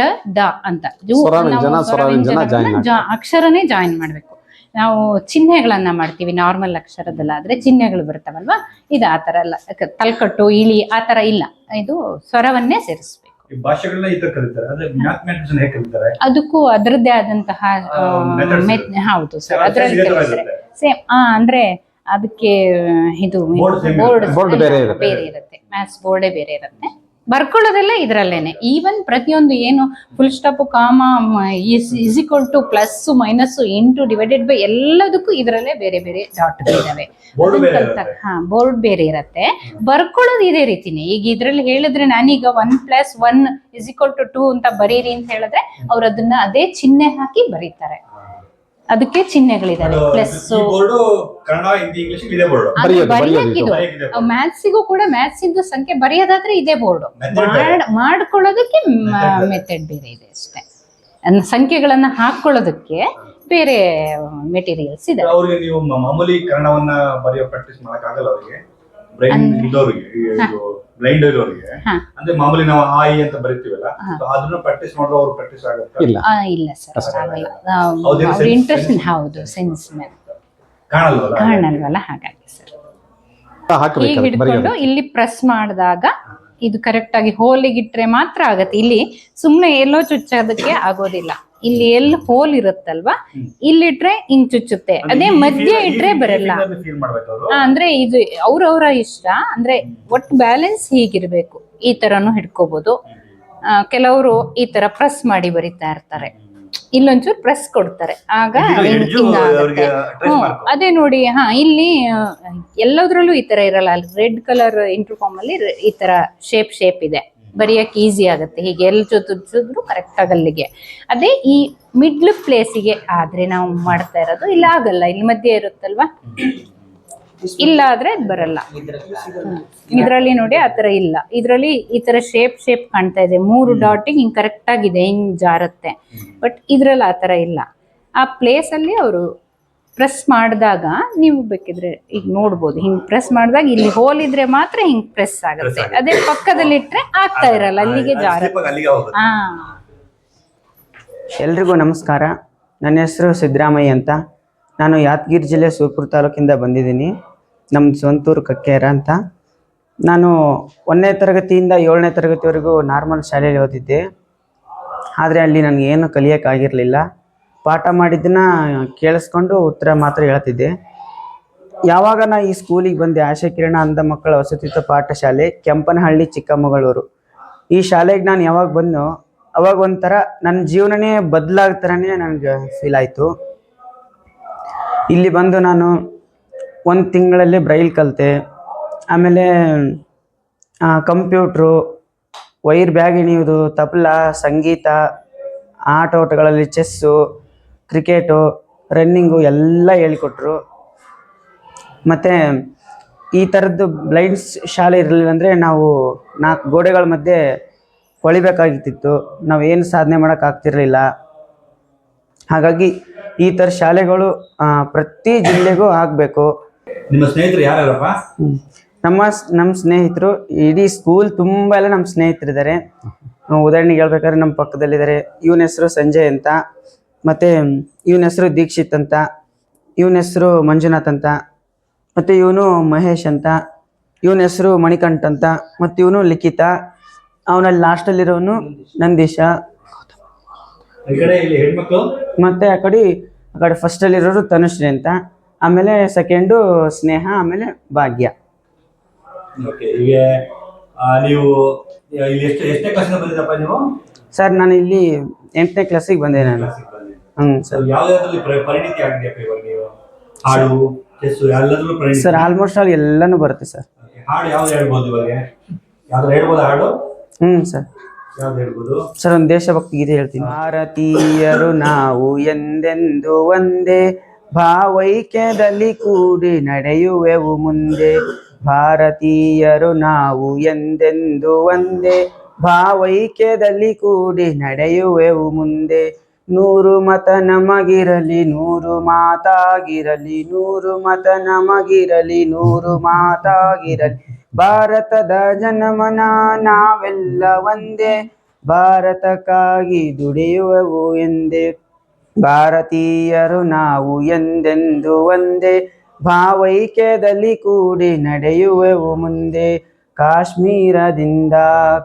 ಟ ದ ಅಂತ. ಅಕ್ಷರನೇ ಜಾಯಿನ್ ಮಾಡ್ಬೇಕು. ನಾವು ಚಿಹ್ನೆಗಳನ್ನ ಮಾಡ್ತೀವಿ ನಾರ್ಮಲ್ ಅಕ್ಷರದಲ್ಲಾದ್ರೆ ಚಿಹ್ನೆಗಳು ಬರ್ತಾವಲ್ವಾ? ಇದು ಆ ತರ ಅಲ್ಲ. ಕ- ತಲ್ಕಟ್ಟು ಇಳಿ ಆ ತರ ಇಲ್ಲ. ಇದು ಸ್ವರವನ್ನೇ ಸೇರಿಸ್ಬೇಕು. ಅದಕ್ಕೂ ಅದರದ್ದೇ ಆದಂತಹ ಹೌದು ಸರ್ ಅದರಲ್ಲಿ. ಸೇಮ್ ಆ ಅಂದ್ರೆ ಅದಕ್ಕೆ ಇದು ಬೋರ್ಡ್ ಬೇರೆ ಇರುತ್ತೆ. ಬೇರೆ ಇರುತ್ತೆ. ಮ್ಯಾಥ್ಸ್ ಬೋರ್ಡೇ ಬೇರೆ ಇರುತ್ತೆ. ಬರ್ಕೊಳ್ಳೋದೆಲ್ಲ ಇದರಲ್ಲೇನೆ. ಈವನ್ ಪ್ರತಿಯೊಂದು ಏನು full stop comma is equal to plus minus into divided by ಎಲ್ಲದಕ್ಕೂ ಇದರಲ್ಲೇ ಬೇರೆ ಬೇರೆ ಡಾಟ್ ಇದಾವೆ. ಹಾ ಬೋರ್ಡ್ ಬೇರೆ ಇರತ್ತೆ. ಬರ್ಕೊಳ್ಳೋದು ಇದೇ ರೀತಿನೇ. ಈಗ ಇದ್ರಲ್ಲಿ ಹೇಳಿದ್ರೆ ನಾನೀಗ one plus one is equal to two ಅಂತ ಬರೀರಿ ಅಂತ ಹೇಳಿದ್ರೆ ಅವ್ರು ಅದನ್ನ ಅದೇ ಚಿಹ್ನೆ ಹಾಕಿ ಬರೀತಾರೆ. ಅದಕ್ಕೆ ಚಿಹ್ನೆಗಳಿದಾವೆ. Plus board. ಮ್ಯಾಥ್ಸಿಗೂ ಕೂಡ ಮ್ಯಾಥ್ಸ್ ಇಂದು ಸಂಖ್ಯೆ ಬರೆಯೋದಾದ್ರೆ ಇದೇ ಬೋರ್ಡ್. ಮಾಡ್ಕೊಳ್ಳೋದಕ್ಕೆ ಮೆಥಡ್ ಬೇರೆ. ಇದೆ ಅಷ್ಟೇ. ಸಂಖ್ಯೆಗಳನ್ನ ಹಾಕೊಳ್ಳೋದಕ್ಕೆ ಬೇರೆ ಮೆಟೀರಿಯಲ್ಸ್ ಇದೆ. ಅವರಿಗೆ ನೀವು ಮಾಮೂಲಿ ಕನ್ನಡವನ್ನ ಬರೆಯೋ ಪ್ರಾಕ್ಟೀಸ್ ಮಾಡಕ್ಕಾಗಲ್ಲ ಅವರಿಗೆ. ಅವ್ರಿಗೆ ಬ್ರೈನ್ ಇದ್ದವ್ರಿಗೆ ಬ್ಲೈಂಡ್ ಇರೋರಿಗೆ ಅಂದ್ರೆ ಮಾಮೂಲಿ ನಾವು ಹಾಯಿ ಅಂತ ಬರಿತೀವಲ್ಲ. ಅದನ್ನ ಪ್ರಾಕ್ಟೀಸ್ ಮಾಡಿದ್ರೆ ಅವ್ರು ಪ್ರಾಕ್ಟೀಸ್ ಆಗುತ್ತೆ? ಇಲ್ಲ. ಇಲ್ಲ ಸರ್ ಆಗಲ್ಲ ಹೌದೇನು ಅವ್ರ sense- ಇಂಟ್ರೆಸ್ಟ್ sense? ಹೌದು ಸೆನ್ಸ್ ಮೇಲೆ. ಕಾಣಲ್ವಲ್ಲ ಕಾಣಲ್ವಲ್ಲ ಹಾಗಾಗಿ ಸರ್. ಹೀಗೆ ಹಾಕಬೇಕು ಹಿಡ್ಕೊಂಡು ಇಲ್ಲಿ ಪ್ರೆಸ್ ಮಾಡಿದಾಗ ಇದು ಕರೆಕ್ಟ್ ಆಗಿ ಹೋಲಿಗಿಟ್ರೆ ಮಾತ್ರ ಆಗತ್ತೆ. ಇಲ್ಲಿ ಸುಮ್ನೆ ಎಲ್ಲೋ ಚುಚ್ಚೋದಕ್ಕೆ ಆಗೋದಿಲ್ಲ. ಇಲ್ಲಿ ಎಲ್ಲಿ ಹೋಲ್ ಇರುತ್ತಲ್ವಾ? ಇಲ್ಲಿಟ್ರೆ ಹಿಂಗ್ ಚುಚ್ಚುತ್ತೆ. ಅದೇ ಮಧ್ಯೆ ಇಟ್ರೆ ಬರಲ್ಲ. ಅಂದ್ರೆ ಇದು ಅವ್ರವ್ರ ಇಷ್ಟ. ಅಂದ್ರೆ ಒಟ್ಟು ಬ್ಯಾಲೆನ್ಸ್ ಹೀಗಿರ್ಬೇಕು. ಈ ತರನು ಹಿಡ್ಕೋಬಹುದು ಕೆಲವರು ಈ ತರ ಪ್ರೆಸ್ ಮಾಡಿ ಬರಿತಾ ಇರ್ತಾರೆ. ಇಲ್ಲೊಂಚೂರು ಪ್ರೆಸ್ ಕೊಡ್ತಾರೆ. ಆಗ ಇದು ಹಿಂಗ್ edge ಹಿಂಗ್ ಆಗುತ್ತೆ. ಅವ್ರಿಗೆ trace ಹ್ಮ್, ಮಾಡ್ಕೊ. ಅದೇ ನೋಡಿ ಹಾ ಇಲ್ಲಿ ಆ, ಎಲ್ಲದ್ರಲ್ಲೂ ಈ ತರ ಇರಲ್ಲ. ರೆಡ್ ಕಲರ್ ಇಂಟರ್ಫಾರ್ಮ್ ಅಲ್ಲಿ ರೆ- ಈ ತರ ಶೇಪ್ ಶೇಪ್ ಇದೆ. ಬರೆಯಕ್ಕೆ ಈಸಿ ಆಗುತ್ತೆ. ಹೀಗೆ ಎಲ್ಲಿ ಚುತ್ತಿದ್ರು ಕರೆಕ್ಟ್ ಆಗಿ ಅಲ್ಲಿಗೆ. ಅದೇ ಈ ಮಿಡ್ಲ್ ಪ್ಲೇಸಿಗೆ ಆದ್ರೆ ನಾವು ಮಾಡ್ತಾ ಇರೋದು ಇಲ್ಲ ಆಗಲ್ಲ. ಇಲ್ಲಿ ಮಧ್ಯೆ ಇರುತ್ತಲ್ವಾ? ಇಲ್ಲ ಆದ್ರೆ ಅದ್ ಬರಲ್ಲ. ಇದರಲ್ಲಿ ನೋಡಿ ಆ ತರ ಇಲ್ಲ. ಇದರಲ್ಲಿ ಈ ತರ ಶೇಪ್ ಶೇಪ್ ಕಾಣ್ತಾ ಇದೆ. ಮೂರು ಡಾಟಿಂಗ್ ಹಿಂಗ್ ಕರೆಕ್ಟ್ ಆಗಿದೆ ಹಿಂಗ್ ಜಾರತ್ತೆ. ಬಟ್ ಇದ್ರಲ್ಲಿ ಆ ತರ ಇಲ್ಲ. ಆ ಪ್ಲೇಸ್ ಅಲ್ಲಿ ಅವರು ಪ್ರೆಸ್ ಮಾಡಿದಾಗ ನೀವು ಬೇಕಿದ್ರೆ ಈಗ ನೋಡ್ಬೋದು. ಹಿಂಗ್ ಪ್ರೆಸ್ ಮಾಡಿದಾಗ ಇಲ್ಲಿ ಹೋಲ್ ಇದ್ರೆ ಮಾತ್ರ ಹಿಂಗ್ ಪ್ರೆಸ್ ಆಗುತ್ತೆ. ಅದೇ ಪಕ್ಕದಲ್ಲಿ ಇಟ್ರೆ ಆಗ್ತಾ ಇರಲ್ಲ ಅಲ್ಲಿಗೆ ಜಾರ. ಅಲ್ಲಿಗೆ ಹೋಗುತ್ತೆ. ಹಾ. ಎಲ್ರಿಗೂ ನಮಸ್ಕಾರ. ನನ್ನ ಹೆಸರು ಸಿದ್ದರಾಮಯ್ಯ ಅಂತ. ನಾನು ಯಾದಗಿರಿ ಜಿಲ್ಲೆ ಸೂರ್ಪುರ ತಾಲೂಕಿಂದ ಬಂದಿದ್ದೀನಿ. ನಮ್ಮ ಸ್ವಂತೂರು ಕಕ್ಕೇರ ಅಂತ. ನಾನು ಒಂದನೇ ತರಗತಿಯಿಂದ ಏಳನೇ ತರಗತಿವರೆಗೂ ನಾರ್ಮಲ್ ಶಾಲೆಯಲ್ಲಿ ಓದಿದ್ದೆ. ಆದರೆ ಅಲ್ಲಿ ನನಗೆ ಏನು ಕಲಿಯೋಕ್ಕಾಗಿರಲಿಲ್ಲ. ಪಾಠ ಮಾಡಿದ್ದನ್ನ ಕೇಳಿಸ್ಕೊಂಡು ಉತ್ತರ ಮಾತ್ರ ಹೇಳ್ತಿದ್ದೆ. ಯಾವಾಗ ನಾ ಈ ಸ್ಕೂಲಿಗೆ ಬಂದೆ, ಆಶಾಕಿರಣ ಅಂಧ ಮಕ್ಕಳ ವಸತಿತ್ವ ಪಾಠಶಾಲೆ, ಕೆಂಪನಹಳ್ಳಿ, ಚಿಕ್ಕಮಗಳೂರು. ಈ ಶಾಲೆಗೆ ನಾನು ಯಾವಾಗ ಬಂದೋ ಅವಾಗ ಒಂಥರ ನನ್ನ ಜೀವನನೇ ಬದಲಾಗ ಥರನೇ ನನಗೆ ಫೀಲ್ ಆಯಿತು. ಇಲ್ಲಿ ಬಂದು ನಾನು ಒಂದು ತಿಂಗಳಲ್ಲಿ ಬ್ರೈಲ್ ಕಲಿತೆ, ಆಮೇಲೆ ಕಂಪ್ಯೂಟ್ರು ವೈರ್ ಬ್ಯಾಗ್ ಇಣಿಯೋದು ತಬಲ, ಸಂಗೀತ, ಆಟೋಟಗಳಲ್ಲಿ ಚೆಸ್ಸು ಕ್ರಿಕೆಟು ರನ್ನಿಂಗು ಎಲ್ಲ ಹೇಳಿಕೊಟ್ರು. ಮತ್ತು ಈ ಥರದ್ದು ಬ್ಲೈಂಡ್ಸ್ ಶಾಲೆ ಇರಲಿಲ್ಲ ಅಂದರೆ ನಾವು ನಾಲ್ಕು ಗೋಡೆಗಳ ಮಧ್ಯೆ ಹೊಳಿಬೇಕಾಗಿತ್ತಿತ್ತು ನಾವು ಏನು ಸಾಧನೆ ಮಾಡೋಕ್ಕಾಗ್ತಿರಲಿಲ್ಲ ಹಾಗಾಗಿ ಈ ಥರ ಶಾಲೆಗಳು ಪ್ರತಿ ಜಿಲ್ಲೆಗೂ ಆಗಬೇಕು. ನಿಮ್ಮ ಸ್ನೇಹಿತರು ಯಾರ್ಯಾರಪ್ಪ? ನಮ್ಮ ನಮ್ಮ ಸ್ನೇಹಿತರು ಇಡೀ ಸ್ಕೂಲ್ ತುಂಬ ಎಲ್ಲ ನಮ್ಮ ಸ್ನೇಹಿತರಿದ್ದಾರೆ. ಉದಾಹರಣೆಗೆ ಹೇಳ್ಬೇಕಾದ್ರೆ ನಮ್ಮ ಪಕ್ಕದಲ್ಲಿದ್ದಾರೆ. ಇವನ ಹೆಸರು ಸಂಜಯ್ ಅಂತ. ಮತ್ತು ಇವನ ಹೆಸರು ದೀಕ್ಷಿತ್ ಅಂತ ಇವನ ಹೆಸರು ಮಂಜುನಾಥ್ ಅಂತ ಮತ್ತು ಇವನು ಮಹೇಶ್ ಅಂತ ಇವನ ಹೆಸರು ಮಣಿಕಂಠ್ ಅಂತ ಮತ್ತು ಇವನು ಲಿಖಿತ ಅವನಲ್ಲಿ ಲಾಸ್ಟಲ್ಲಿರೋನು ನಂದೀಶ. ಮತ್ತು ಆ ಕಡೆ ಆ ಕಡೆ ಫಸ್ಟಲ್ಲಿರೋರು ತನುಶ್ರೀ ಅಂತ ಆಮೇಲೆ ಸೆಕೆಂಡು ಸ್ನೇಹ ಆಮೇಲೆ ಭಾಗ್ಯ. ನೀವು ಸರ್ ನಾನು ಇಲ್ಲಿ ಎಂಟನೇ ಕ್ಲಾಸಿಗೆ ಬಂದೆ ನಾನು. ಹ್ಞೂ ಸರ್ ಯಾವ್ದಾದ್ರಲ್ಲಿ ಪರಿಣಿತಿ ಆಗಿದೆಯಪ್ಪ ಇವಾಗ ನೀವು? ಹಾಡು ಚೆಸ್ಸು ಎಲ್ಲದರಲ್ಲೂ ಪರಿಣಿತಿ? ಸರ್ ಆಲ್ಮೋಸ್ಟ್ ಆಲ್ ಎಲ್ಲಾನು ಬರುತ್ತೆ ಸರ್. ಹಾಡು ಯಾವ್ದು ಹೇಳ್ಬೋದು ಇವಾಗ? ಯಾವ್ದು ಹೇಳ್ಬೋದು ಹಾಡು? ಹ್ಞೂ ಸರ್. ಸರ್ ಒಂದು ದೇಶಭಕ್ತಿ ಗೀತೆ ಹೇಳ್ತೀನಿ. ಭಾರತೀಯರು ನಾವು ಎಂದೆಂದು ಒಂದೇ ಭಾವೈಕ್ಯದಲ್ಲಿ ಕೂಡಿ ನಡೆಯುವೆವು ಮುಂದೆ. ಭಾರತೀಯರು ನಾವು ಎಂದೆಂದು ಒಂದೇ ಭಾವೈಕ್ಯದಲ್ಲಿ ಕೂಡಿ ನಡೆಯುವೆವು ಮುಂದೆ. ನೂರು ಮತ ನಮಗಿರಲಿ, ನೂರು ಮಾತಾಗಿರಲಿ, ನೂರು ಮತ ನಮಗಿರಲಿ, ನೂರು ಮಾತಾಗಿರಲಿ. ಭಾರತದ ಜನಮನ ನಾವೆಲ್ಲ ಒಂದೇ, ಭಾರತಕ್ಕಾಗಿ ದುಡಿಯುವವು ಎಂದೇ. ಭಾರತೀಯರು ನಾವು ಎಂದೆಂದು ಒಂದೇ, ಭಾವೈಕ್ಯದಲ್ಲಿ ಕೂಡಿ ನಡೆಯುವೆವು ಮುಂದೆ. ಕಾಶ್ಮೀರದಿಂದ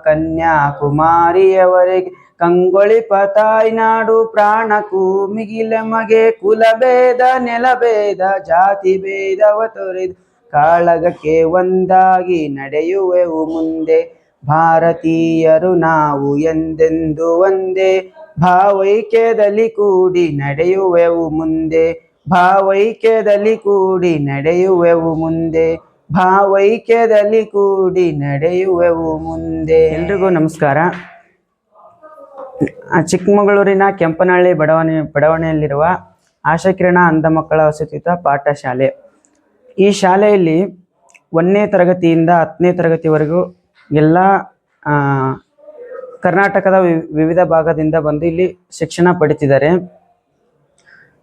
ಕನ್ಯಾಕುಮಾರಿಯವರೆಗೆ ಕಂಗೊಳಿಪ ತಾಯ್ನಾಡು ಪ್ರಾಣಕ್ಕೂ ಮಿಗಿಲೆಮಗೆ ಕುಲಭೇದ, ನೆಲಭೇದ, ಜಾತಿ ಭೇದವ ತೊರೆದು ಕಾಳಗಕ್ಕೆ ಒಂದಾಗಿ ನಡೆಯುವೆವು ಮುಂದೆ. ಭಾರತೀಯರು ನಾವು ಎಂದೆಂದು ಒಂದೇ, ಭಾವೈಕ್ಯದಲ್ಲಿ ಕೂಡಿ ನಡೆಯುವೆವು ಮುಂದೆ. ಭಾವೈಕ್ಯದಲ್ಲಿ ಕೂಡಿ ನಡೆಯುವೆವು ಮುಂದೆ. ಭಾವೈಕ್ಯದಲ್ಲಿ ಕೂಡಿ ನಡೆಯುವೆವು ಮುಂದೆ. ಎಲ್ರಿಗೂ ನಮಸ್ಕಾರ. ಚಿಕ್ಕಮಗಳೂರಿನ ಕೆಂಪನಹಳ್ಳಿ ಬಡಾವಣೆ, ಬಡಾವಣೆಯಲ್ಲಿರುವ ಆಶಾಕಿರಣ ಅಂಧ ಮಕ್ಕಳ ವಸತಿಯುತ ಪಾಠಶಾಲೆ. ಈ ಶಾಲೆಯಲ್ಲಿ ಒಂದನೇ ತರಗತಿಯಿಂದ ಹತ್ತನೇ ತರಗತಿವರೆಗೂ ಎಲ್ಲ ಕರ್ನಾಟಕದ ವಿವಿಧ ಭಾಗದಿಂದ ಬಂದು ಇಲ್ಲಿ ಶಿಕ್ಷಣ ಪಡಿತಿದ್ದಾರೆ.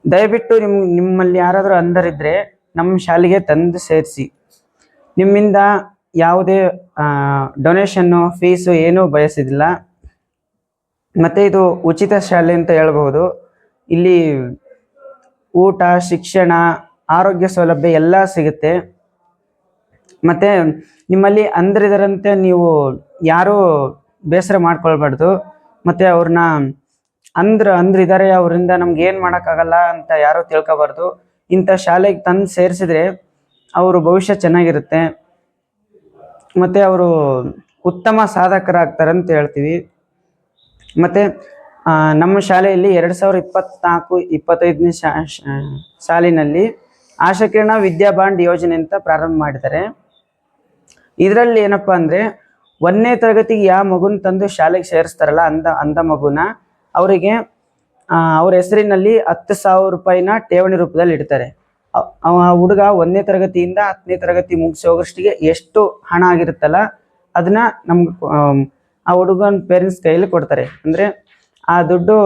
ದಯವಿಟ್ಟು ನಿಮ್, ನಿಮ್ಮಲ್ಲಿ ಯಾರಾದರೂ ಅಂಧರಿದ್ರೆ ನಮ್ಮ ಶಾಲೆಗೆ ತಂದು ಸೇರಿಸಿ. ನಿಮ್ಮಿಂದ ಯಾವುದೇ ಡೊನೇಷನ್ನು ಫೀಸು ಏನೂ ಬಯಸಿದಿಲ್ಲ. ಮತ್ತು ಇದು ಉಚಿತ ಶಾಲೆ ಅಂತ ಹೇಳ್ಬಹುದು. ಇಲ್ಲಿ ಊಟ, ಶಿಕ್ಷಣ, ಆರೋಗ್ಯ ಸೌಲಭ್ಯ ಎಲ್ಲ ಸಿಗುತ್ತೆ. ಮತ್ತು ನಿಮ್ಮಲ್ಲಿ ಅಂದ್ರಿದರಂತೆ ನೀವು ಯಾರೂ ಬೇಸರ ಮಾಡ್ಕೊಳ್ಬಾರ್ದು. ಮತ್ತು ಅವ್ರನ್ನ ಅಂದ್ರ ಅಂದ್ರಿದ್ದಾರೆ ಅವರಿಂದ ನಮ್ಗೆ ಏನು ಮಾಡೋಕ್ಕಾಗಲ್ಲ ಅಂತ ಯಾರೂ ತಿಳ್ಕೊಬಾರ್ದು. ಇಂಥ ಶಾಲೆಗೆ ತಂದು ಸೇರಿಸಿದ್ರೆ ಅವರು ಭವಿಷ್ಯ ಚೆನ್ನಾಗಿರುತ್ತೆ. ಮತ್ತು ಅವರು ಉತ್ತಮ ಸಾಧಕರಾಗ್ತಾರೆ ಅಂತ ಹೇಳ್ತೀವಿ. ಮತ್ತು ನಮ್ಮ ಶಾಲೆಯಲ್ಲಿ ಎರಡು ಸಾವಿರ ಇಪ್ಪತ್ನಾಲ್ಕು, ಇಪ್ಪತ್ತೈದನೇ ಸಾಲಿನಲ್ಲಿ ಆಶಾಕಿರಣ ವಿದ್ಯಾಬಾಂಡ್ ಯೋಜನೆ ಅಂತ ಪ್ರಾರಂಭ ಮಾಡಿದ್ದಾರೆ. ಇದರಲ್ಲಿ ಏನಪ್ಪ ಅಂದರೆ, ಒಂದನೇ ತರಗತಿಗೆ ಯಾವ ಮಗುನ ತಂದು ಶಾಲೆಗೆ ಸೇರಿಸ್ತಾರಲ್ಲ ಅಂದ ಅಂದ ಮಗುನ, ಅವರಿಗೆ ಅವ್ರ ಹೆಸರಿನಲ್ಲಿ ಹತ್ತು ಸಾವಿರ ರೂಪಾಯಿನ ಠೇವಣಿ ರೂಪದಲ್ಲಿ ಇಡ್ತಾರೆ. ಆ ಹುಡುಗ ಒಂದನೇ ತರಗತಿಯಿಂದ ಹತ್ತನೇ ತರಗತಿ ಮುಗಿಸೋಗಷ್ಟಿಗೆ ಎಷ್ಟು ಹಣ ಆಗಿರುತ್ತಲ್ಲ, ಅದನ್ನ ನಮ್ಗೆ ಆ ಹುಡುಗನ ಪೇರೆಂಟ್ಸ್ ಕೈಯಲ್ಲಿ ಕೊಡ್ತಾರೆ. ಅಂದರೆ ಆ ದುಡ್ಡು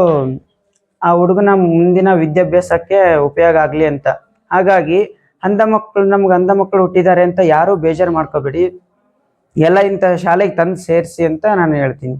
ಆ ಹುಡುಗನ ಮುಂದಿನ ವಿದ್ಯಾಭ್ಯಾಸಕ್ಕೆ ಉಪಯೋಗ ಆಗಲಿ ಅಂತ. ಹಾಗಾಗಿ ಅಂಧ ಮಕ್ಕಳು ನಮ್ಗೆ ಅಂಧ ಮಕ್ಕಳು ಹುಟ್ಟಿದ್ದಾರೆ ಅಂತ ಯಾರೂ ಬೇಜಾರು ಮಾಡ್ಕೋಬೇಡಿ. ಎಲ್ಲ ಇಂಥ ಶಾಲೆಗೆ ತಂದು ಸೇರಿಸಿ ಅಂತ ನಾನು ಹೇಳ್ತೀನಿ.